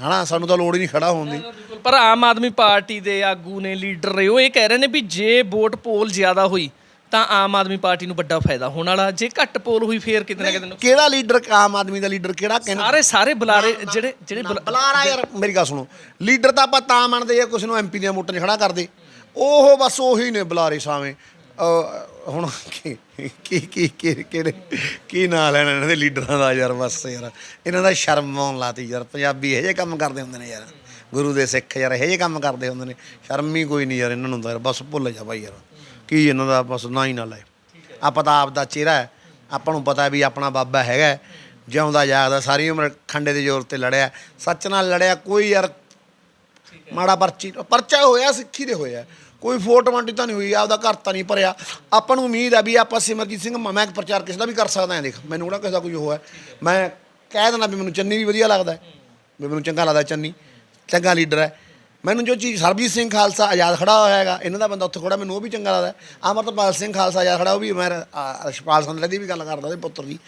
ਹਨਾ ਸਾਨੂੰ ਤਾਂ ਲੋੜ ਹੀ ਨਹੀਂ ਖੜਾ ਹੋਣ ਦੀ। ਪਰ ਆਮ ਆਦਮੀ ਪਾਰਟੀ ਦੇ ਆਗੂ ਨੇ ਲੀਡਰ ਰਹੇ ਉਹ ਇਹ ਕਹਿ ਰਹੇ ਨੇ ਵੀ ਜੇ ਵੋਟ ਪੋਲ ਜ਼ਿਆਦਾ ਹੋਈ ਤਾਂ ਆਮ ਆਦਮੀ ਪਾਰਟੀ ਨੂੰ ਵੱਡਾ ਫਾਇਦਾ ਹੋਣ ਵਾਲਾ। ਜੇ ਘੱਟ ਪੋਲ ਹੋਈ ਫੇਰ ਕਿਤੇ ਨਾ ਕਿਤੇ ਕਿਹੜਾ ਲੀਡਰ ਆਮ ਆਦਮੀ ਦਾ ਲੀਡਰ ਕਿਹੜਾ ਕਹਿੰਦਾ ਸਾਰੇ ਸਾਰੇ ਬੁਲਾਰੇ ਜਿਹੜੇ ਜਿਹੜੇ ਬੁਲਾ- ਬੁਲਾਰਾ ਯਾਰ ਮੇਰੀ ਗੱਲ ਸੁਣੋ। ਲੀਡਰ ਤਾਂ ਆਪਾਂ ਤਾਂ ਮੰਨਦੇ ਆ ਕੁਛ ਨੂੰ ਐਮਪੀ ਦੀਆਂ ਵੋਟਾਂ 'ਚ ਖੜਾ ਕਰਦੇ। ਉਹ ਬਸ ਉਹੀ ਨੇ ਬੁਲਾਰੇ ਸਾਵੇਂ। ਹੁਣ ਕੀ ਕੀ ਕੀ ਕਿਹੜੇ, ਕੀ ਨਾਂ ਲੈਣਾ ਇਹਨਾਂ ਦੇ ਲੀਡਰਾਂ ਦਾ ਯਾਰ, ਬਸ ਯਾਰ। ਇਹਨਾਂ ਦਾ ਸ਼ਰਮ ਆਉਣ ਲਾਤੀ ਯਾਰ, ਪੰਜਾਬੀ ਇਹੋ ਜਿਹੇ ਕੰਮ ਕਰਦੇ ਹੁੰਦੇ ਨੇ ਯਾਰ। ਗੁਰੂ ਦੇ ਸਿੱਖ ਯਾਰ, ਇਹੋ ਜਿਹੇ ਕੰਮ ਕਰਦੇ ਹੁੰਦੇ ਨੇ। ਸ਼ਰਮ ਹੀ ਕੋਈ ਨਹੀਂ ਯਾਰ ਇਹਨਾਂ ਨੂੰ ਤਾਂ ਯਾਰ, ਬਸ ਭੁੱਲ ਜਾ ਬਾਈ ਯਾਰ। ਕੀ ਇਹਨਾਂ ਦਾ ਬਸ ਨਾ ਹੀ ਨਾ ਲੈ ਆਪਾਂ ਤਾਂ ਆਪ ਦਾ ਚਿਹਰਾ ਹੈ। ਆਪਾਂ ਨੂੰ ਪਤਾ ਵੀ ਆਪਣਾ ਬਾਬਾ ਹੈਗਾ ਜਿਉਂਦਾ ਜਾਗਦਾ ਸਾਰੀ ਉਮਰ ਖੰਡੇ ਦੇ ਜ਼ੋਰ ਤੇ ਲੜਿਆ। ਸੱਚ ਨਾਲ ਲੜਿਆ, ਕੋਈ ਯਾਰ ਮਾੜਾ ਪਰਚੀ, ਪਰਚਾ ਹੋਇਆ, ਸਿੱਖੀ ਦੇ ਹੋਇਆ। ਕੋਈ ਫੋਟੋ ਵੰਡੀ ਤਾਂ ਨਹੀਂ ਹੋਈ, ਆਪਦਾ ਘਰ ਤਾਂ ਨਹੀਂ ਭਰਿਆ। ਆਪਾਂ ਨੂੰ ਉਮੀਦ ਆ ਵੀ ਆਪਾਂ ਸਿਮਰਜੀਤ ਸਿੰਘ ਮ- ਮੈਂ ਪ੍ਰਚਾਰ ਕਿਸੇ ਦਾ ਵੀ ਕਰ ਸਕਦਾ ਹਾਂ ਦੇਖ। ਮੈਨੂੰ ਕਿਹੜਾ ਕਿਸੇ ਦਾ ਕੋਈ ਹੋਇਆ ਮੈਂ ਕਹਿ ਦਿੰਦਾ ਵੀ ਮੈਨੂੰ ਚੰਨੀ ਵੀ ਵਧੀਆ ਲੱਗਦਾ ਵੀ ਮੈਨੂੰ ਚੰਗਾ ਲੱਗਦਾ ਚੰਨੀ। ਚੰਗਾ ਲੀਡਰ ਹੈ। ਮੈਨੂੰ ਜੋ ਚੀਜ਼ ਸਰਬਜੀਤ ਸਿੰਘ ਖਾਲਸਾ ਆਜ਼ਾਦ ਖੜਾ ਹੋਇਆ ਹੈਗਾ, ਇਹਨਾਂ ਦਾ ਬੰਦਾ ਉੱਥੇ ਖੜਾ, ਮੈਨੂੰ ਉਹ ਵੀ ਚੰਗਾ ਲੱਗਦਾ ਹੈ। ਅਮਰਤਪਾਲ ਸਿੰਘ ਖਾਲਸਾ ਆਜ਼ਾਦ ਖੜਾ, ਉਹ ਵੀ ਮੈਂ ਰਸ਼ਪਾਲ ਰਛਪਾਲ ਦੀ ਵੀ ਗੱਲ ਕਰਦਾ ਉਹਦੇ ਪੁੱਤਰ ਦੀ।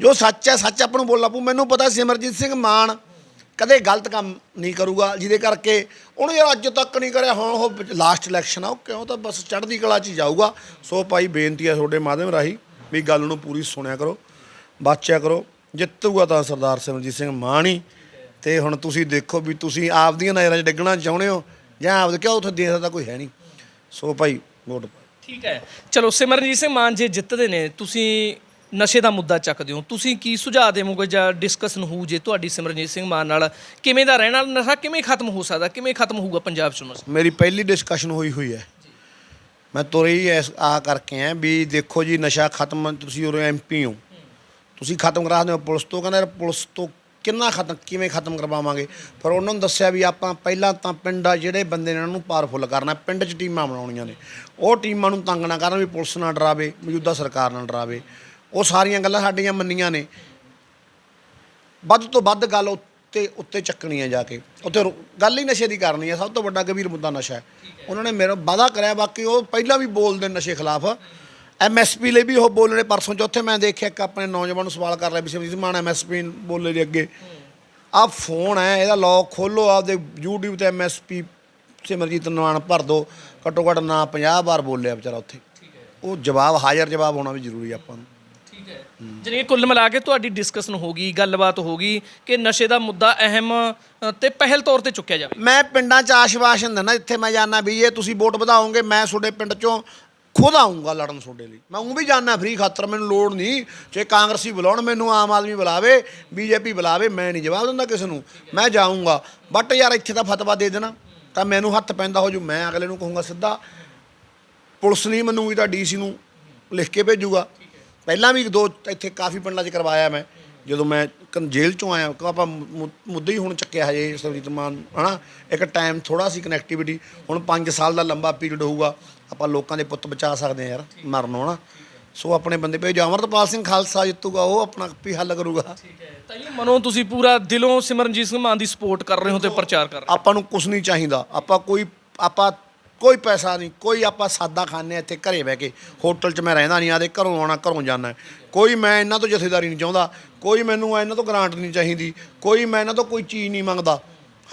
ਜੋ ਸੱਚ ਹੈ, ਸੱਚ ਆਪਾਂ ਨੂੰ ਬੋਲਣਾ ਪਊ। ਮੈਨੂੰ ਪਤਾ ਸਿਮਰਜੀਤ ਸਿੰਘ ਮਾਨ ਕਦੇ ਗਲਤ ਕੰਮ ਨਹੀਂ ਕਰੂਗਾ, ਜਿਹਦੇ ਕਰਕੇ ਉਹਨੇ ਯਾਰ ਅੱਜ ਤੱਕ ਨਹੀਂ ਕਰਿਆ, ਹੁਣ ਉਹ ਲਾਸਟ ਇਲੈਕਸ਼ਨ ਆ, ਉਹ ਕਿਉਂ ਤਾਂ ਬਸ ਚੜ੍ਹਦੀ ਕਲਾ 'ਚ ਹੀ ਜਾਊਗਾ। ਸੋ ਭਾਈ ਬੇਨਤੀ ਆ ਤੁਹਾਡੇ ਮਾਧਿਅਮ ਰਾਹੀਂ ਵੀ ਗੱਲ ਨੂੰ ਪੂਰੀ ਸੁਣਿਆ ਕਰੋ ਬਾਚਿਆ ਕਰੋ, ਜਿੱਤੂਗਾ ਤਾਂ ਸਰਦਾਰ ਸਿਮਰਜੀਤ ਸਿੰਘ ਮਾਨ ਹੀ। ਤੇ ਹੁਣ ਤੁਸੀਂ ਦੇਖੋ ਵੀ ਤੁਸੀਂ ਆਪਦੀਆਂ ਨਜ਼ਰਾਂ 'ਚ ਡਿੱਗਣਾ ਚਾਹੁੰਦੇ ਹੋ ਜਾਂ ਆਪਦੇ ਕਿਉਂ ਉੱਥੇ ਦੇਖ ਦਾ ਕੋਈ ਹੈ ਨਹੀਂ। ਸੋ ਭਾਈ ਵੋਟ ਪਾਓ ਠੀਕ ਹੈ। ਚਲੋ ਸਿਮਰਨਜੀਤ ਸਿੰਘ ਮਾਨ ਜੇ ਜਿੱਤਦੇ ਨੇ, ਤੁਸੀਂ ਨਸ਼ੇ ਦਾ ਮੁੱਦਾ ਚੱਕਦੇ ਹੋ। ਤੁਸੀਂ ਕੀ ਸੁਝਾਅ ਦੇਵੋਗੇ ਜਾਂ ਡਿਸਕਸ਼ਨ ਹੋਊ ਜੇ ਤੁਹਾਡੀ ਸਿਮਰਨਜੀਤ ਸਿੰਘ ਮਾਨ ਨਾਲ ਕਿਵੇਂ ਦਾ ਰਹਿਣਾ, ਨਸ਼ਾ ਕਿਵੇਂ ਖਤਮ ਹੋ ਸਕਦਾ, ਕਿਵੇਂ ਖਤਮ ਹੋਊਗਾ ਪੰਜਾਬ 'ਚ ਨਸ਼ਾ? ਮੇਰੀ ਪਹਿਲੀ ਡਿਸਕਸ਼ਨ ਹੋਈ ਹੋਈ ਹੈ। ਮੈਂ ਤੁਰੇ ਹੀ ਐਸ ਆ ਕਰਕੇ ਆ ਵੀ ਦੇਖੋ ਜੀ, ਨਸ਼ਾ ਖਤਮ, ਤੁਸੀਂ ਉਰੇ ਐਮਪੀ ਹੋ। ਤੁਸੀਂ ਖਤਮ ਕਰਾ ਦਿਓ ਪੁਲਿਸ ਤੋਂ, ਕਹਿੰਦਾ ਯਾਰ ਪੁਲਿਸ ਤੋਂ ਕਿੰਨਾ ਖਤਮ, ਕਿਵੇਂ ਖਤਮ ਕਰਵਾਵਾਂਗੇ? ਪਰ ਉਹਨਾਂ ਨੂੰ ਦੱਸਿਆ ਵੀ ਆਪਾਂ ਪਹਿਲਾਂ ਤਾਂ ਪਿੰਡਾਂ ਜਿਹੜੇ ਬੰਦੇ ਨੇ ਉਹਨਾਂ ਨੂੰ ਪਾਵਰਫੁੱਲ ਕਰਨਾ, ਪਿੰਡ 'ਚ ਟੀਮਾਂ ਬਣਾਉਣੀਆਂ ਨੇ। ਉਹ ਟੀਮਾਂ ਨੂੰ ਤੰਗ ਨਾ ਕਰਨ ਵੀ ਪੁਲਿਸ ਨਾ ਡਰਾਵੇ, ਮੌਜੂਦਾ ਸਰਕਾਰ ਨਾਲ ਡਰਾਵੇ। ਉਹ ਸਾਰੀਆਂ ਗੱਲਾਂ ਸਾਡੀਆਂ ਮੰਨੀਆਂ ਨੇ। ਵੱਧ ਤੋਂ ਵੱਧ ਗੱਲ ਉੱਤੇ ਉੱਤੇ ਚੱਕਣੀ ਹੈ ਜਾ ਕੇ। ਉੱਥੇ ਰੁ- ਗੱਲ ਹੀ ਨਸ਼ੇ ਦੀ ਕਰਨੀ ਹੈ ਸਭ ਤੋਂ ਵੱਡਾ ਗੰਭੀਰ ਮੁੱਦਾ ਨਸ਼ਾ ਹੈ। ਉਹਨਾਂ ਨੇ ਮੇਰਾ, ਵਾਅਦਾ ਕਰਿਆ, ਬਾਕੀ ਉਹ ਪਹਿਲਾਂ ਵੀ ਬੋਲਦੇ ਨੇ ਨਸ਼ੇ ਖਿਲਾਫ। ਐਮਐਸਪੀ ਲਈ ਵੀ ਉਹ ਬੋਲਣੇ ਪਰਸੋਂ ਚੌਥੇ, ਮੈਂ ਦੇਖਿਆ ਇੱਕ ਆਪਣੇ ਨੌਜਵਾਨ ਨੂੰ ਸਵਾਲ ਕਰ ਲਿਆ ਵੀ ਸਿਮਰਜੀਤ ਮਾਨ ਐਮਐਸਪੀ ਬੋਲੇ ਦੇ ਅੱਗੇ। ਆ ਫੋਨ ਹੈ, ਇਹਦਾ ਲੌਕ ਖੋਲੋ ਆਪਦੇ YouTube ਤੇ ਐਮਐਸਪੀ ਸਿਮਰਜੀਤ ਨਾਨ ਭਰ ਦੋ। ਘੱਟੋ ਘੱਟ ਨਾ 50 ਵਾਰ ਬੋਲਿਆ ਵਿਚਾਰਾ ਉੱਥੇ। ਉਹ ਜਵਾਬ, ਹਾਜ਼ਰ ਜਵਾਬ ਹੋਣਾ ਵੀ ਜ਼ਰੂਰੀ ਹੈ ਆਪਾਂ ਨੂੰ। ਠੀਕ ਹੈ। ਜਾਣੀ ਕਿ ਕੁੱਲ ਮਿਲਾ ਕੇ ਤੁਹਾਡੀ ਡਿਸਕਸ਼ਨ ਹੋ ਗਈ ਗੱਲਬਾਤ ਹੋ ਗਈ ਕਿ ਨਸ਼ੇ ਦਾ ਮੁੱਦਾ ਅਹਿਮ ਅ, ਤੇ ਪਹਿਲ ਤੌਰ ਤੇ ਚੁੱਕਿਆ ਜਾਵੇ। ਮੈਂ ਪਿੰਡਾਂ 'ਚ ਆਸ਼ਵਾਸਨ ਦਿੰਦਾ ਜਿੱਥੇ ਮੈਂ ਜਾਣਾ ਵੀ ਇਹ ਤੁਸੀਂ ਵੋਟ ਵਧਾਓਗੇ ਮੈਂ ਤੁਹਾਡੇ ਪਿੰਡ 'ਚੋਂ ਖੁਦ ਆਉਂਗਾ ਲੜਨ ਤੁਹਾਡੇ ਲਈ। ਮੈਂ ਉਹ ਵੀ ਜਾਣਾ ਫਰੀ ਖਾਤਰ ਮੈਨੂੰ ਲੋੜ ਨਹੀਂ ਜੇ ਕਾਂਗਰਸੀ ਬੁਲਾਉਣ ਮੈਨੂੰ ਆਮ ਆਦਮੀ ਬੁਲਾਵੇ ਬੀਜੇਪੀ ਬੁਲਾਵੇ ਮੈਂ ਨਹੀਂ ਜਵਾਬ ਦਿੰਦਾ ਕਿਸੇ ਨੂੰ। ਮੈਂ ਜਾਊਂਗਾ। ਬਟ ਯਾਰ ਇੱਥੇ ਤਾਂ ਫਤਵਾ ਦੇ ਦੇਣਾ ਤਾਂ ਮੈਨੂੰ ਹੱਥ ਪੈਂਦਾ ਹੋ ਜੂ ਮੈਂ ਅਗਲੇ ਨੂੰ ਕਹੂੰਗਾ ਸਿੱਧਾ ਪੁਲਿਸ ਨਹੀਂ ਮੰਨੂਗੀ ਤਾਂ ਡੀਸੀ ਨੂੰ ਲਿਖ ਕੇ ਭੇਜੂਗਾ। ਪਹਿਲਾਂ ਵੀ ਦੋ ਇੱਥੇ ਕਾਫੀ ਪਿੰਡਾਂ 'ਚ ਕਰਵਾਇਆ ਮੈਂ ਜਦੋਂ ਮੈਂ ਜੇਲ੍ਹ ਚੋਂ ਆਇਆ ਕਿ ਆਪਾਂ ਮੁੱਦਾ ਹੀ ਹੁਣ ਚੱਕਿਆ ਹਜੇ ਸਰਜੀਤ ਮਾਨ ਹਨਾ? ਇੱਕ ਟਾਈਮ ਥੋੜਾ ਸੀ ਕਨੈਕਟੀਵਿਟੀ ਹੁਣ 5 ਸਾਲ ਦਾ ਲੰਬਾ ਪੀਰੀਅਡ ਹੋਊਗਾ ਆਪਾਂ ਲੋਕਾਂ ਦੇ ਪੁੱਤ ਬਚਾ ਸਕਦੇ ਆ ਯਾਰ ਮਰਨੋਂ ਹਨਾ? ਸੋ ਆਪਣੇ ਬੰਦੇ ਭੇਜੋ ਅਮਰਤਪਾਲ ਸਿੰਘ ਖਾਲਸਾ ਜਿੱਤੂਗਾ ਉਹ ਆਪਣਾ ਆਪੇ ਹੱਲ ਕਰੂਗਾ। ਤਾਂ ਇਹ ਮਨੋਂ ਤੁਸੀਂ ਪੂਰਾ ਦਿਲੋਂ ਸਿਮਰਨਜੀਤ ਸਿੰਘ ਮਾਨ ਦੀ ਸਪੋਰਟ ਕਰ ਰਹੇ ਹੋ ਤੇ ਪ੍ਰਚਾਰ ਕਰ ਰਹੇ ਆਪਾਂ ਨੂੰ ਕੁਝ ਨਹੀਂ ਚਾਹੀਦਾ ਆਪਾਂ ਕੋਈ ਆਪਾਂ ਕੋਈ ਪੈਸਾ ਨਹੀਂ, ਕੋਈ ਆਪਾਂ ਸਾਦਾ ਖਾਂਦੇ ਹਾਂ ਇੱਥੇ, ਘਰੇ ਬਹਿ ਕੇ। ਹੋਟਲ 'ਚ ਮੈਂ ਰਹਿੰਦਾ ਨਹੀਂ ਆਦੇ ਘਰੋਂ ਆਉਣਾ, ਘਰੋਂ ਜਾਣਾ। ਕੋਈ ਮੈਂ ਇਹਨਾਂ ਤੋਂ ਜਥੇਦਾਰੀ ਨਹੀਂ ਚਾਹੁੰਦਾ, ਕੋਈ ਮੈਨੂੰ ਇਹਨਾਂ ਤੋਂ ਗ੍ਰਾਂਟ ਨਹੀਂ ਚਾਹੀਦੀ, ਕੋਈ ਮੈਂ ਇਹਨਾਂ ਤੋਂ ਕੋਈ ਚੀਜ਼ ਨਹੀਂ ਮੰਗਦਾ।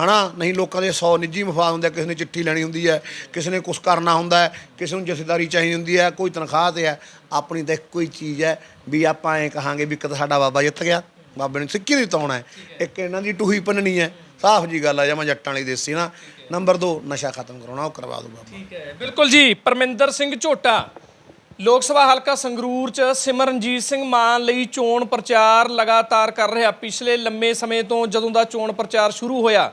ਹਨਾ? ਨਹੀਂ ਲੋਕਾਂ ਦੇ 100 ਨਿੱਜੀ ਮਫਾਦ ਹੁੰਦੇ ਕਿਸੇ ਨੇ ਚਿੱਠੀ ਲੈਣੀ ਹੁੰਦੀ ਹੈ, ਕਿਸੇ ਨੇ ਕੁਝ ਕਰਨਾ ਹੁੰਦਾ ਹੈ, ਕਿਸੇ ਨੂੰ ਜਥੇਦਾਰੀ ਚਾਹੀਦੀ ਹੁੰਦੀ ਹੈ, ਕੋਈ ਤਨਖਾਹ ਤੇ ਹੈ। ਆਪਣੀ ਤਾਂ ਇੱਕੋ ਹੀ ਚੀਜ਼ ਹੈ ਵੀ ਆਪਾਂ ਐਂ ਕਹਾਂਗੇ ਵੀ ਇੱਕ ਤਾਂ ਸਾਡਾ ਬਾਬਾ ਜਿੱਤ ਗਿਆ, ਬਾਬੇ ਨੇ ਸਿੱਕੀ ਦੀ ਤਾਉਣਾ ਹੈ। ਇੱਕ ਇਹਨਾਂ ਦੀ ਟੂਹੀ ਪੰਨਣੀ ਹੈ। ਸਾਫ਼ ਜੀ ਗੱਲ ਆ ਜਾਂ ਮੈਂ ਜੱਟਾਂ ਵਾਲੀ ਦੇਸੀ ਨਾ। ਨੰਬਰ 2 ਨਸ਼ਾ ਖਤਮ ਕਰਾਉਣਾ, ਉਹ ਕਰਵਾ ਦੋ ਠੀਕ ਹੈ। ਬਿਲਕੁਲ ਜੀ, ਪਰਮਿੰਦਰ ਸਿੰਘ ਝੋਟਾ, ਲੋਕ ਸਭਾ ਹਲਕਾ ਸੰਗਰੂਰ ਚ ਸਿਮਰਨਜੀਤ ਸਿੰਘ ਮਾਨ ਲਈ ਚੋਣ ਪ੍ਰਚਾਰ ਲਗਾਤਾਰ ਕਰ ਰਿਹਾ। ਪਿਛਲੇ ਲੰਮੇ ਸਮੇਂ ਤੋਂ ਜਦੋਂ ਦਾ ਚੋਣ ਪ੍ਰਚਾਰ ਸ਼ੁਰੂ ਹੋਇਆ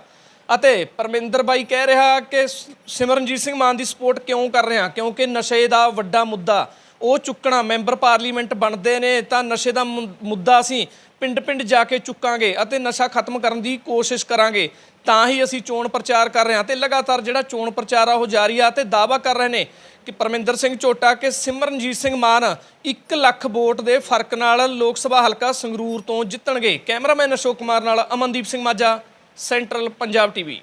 ਅਤੇ ਪਰਮਿੰਦਰ ਬਾਈ ਕਹਿ ਰਿਹਾ ਕਿ ਸਿਮਰਨਜੀਤ ਸਿੰਘ ਮਾਨ ਦੀ ਸਪੋਰਟ ਕਿਉਂ ਕਰ ਰਿਹਾ? ਕਿਉਂਕਿ ਨਸ਼ੇ ਦਾ ਵੱਡਾ ਮੁੱਦਾ, ਉਹ ਚੁੱਕਣਾ ਮੈਂਬਰ ਪਾਰਲੀਮੈਂਟ ਬਣਦੇ ਨੇ ਤਾਂ ਨਸ਼ੇ ਦਾ ਮੁੱਦਾ ਅਸੀਂ ਪਿੰਡ-ਪਿੰਡ ਜਾ ਕੇ ਚੁੱਕਾਂਗੇ ਅਤੇ ਨਸ਼ਾ ਖਤਮ ਕਰਨ ਦੀ ਕੋਸ਼ਿਸ਼ ਕਰਾਂਗੇ। ਤਾਂ ਹੀ ਅਸੀਂ ਚੋਣ ਪ੍ਰਚਾਰ ਕਰ ਰਹੇ ਹਾਂ ਤੇ ਲਗਾਤਾਰ ਜਿਹੜਾ ਚੋਣ ਪ੍ਰਚਾਰ ਆ ਉਹ ਜਾਰੀ ਆ ਤੇ ਦਾਅਵਾ ਕਰ ਰਹੇ ਨੇ ਕਿ ਪਰਮਿੰਦਰ ਸਿੰਘ ਝੋਟਾ ਕਿ ਸਿਮਰਨਜੀਤ ਸਿੰਘ ਮਾਨ 1 ਲੱਖ ਵੋਟ ਦੇ ਫ਼ਰਕ ਨਾਲ ਲੋਕ ਸਭਾ ਹਲਕਾ ਸੰਗਰੂਰ ਤੋਂ ਜਿੱਤਣਗੇ। ਕੈਮਰਾਮੈਨ ਅਸ਼ੋਕ ਕੁਮਾਰ ਨਾਲ ਅਮਨਦੀਪ ਸਿੰਘ ਮਾਝਾ, ਸੈਂਟਰਲ ਪੰਜਾਬ ਟੀਵੀ।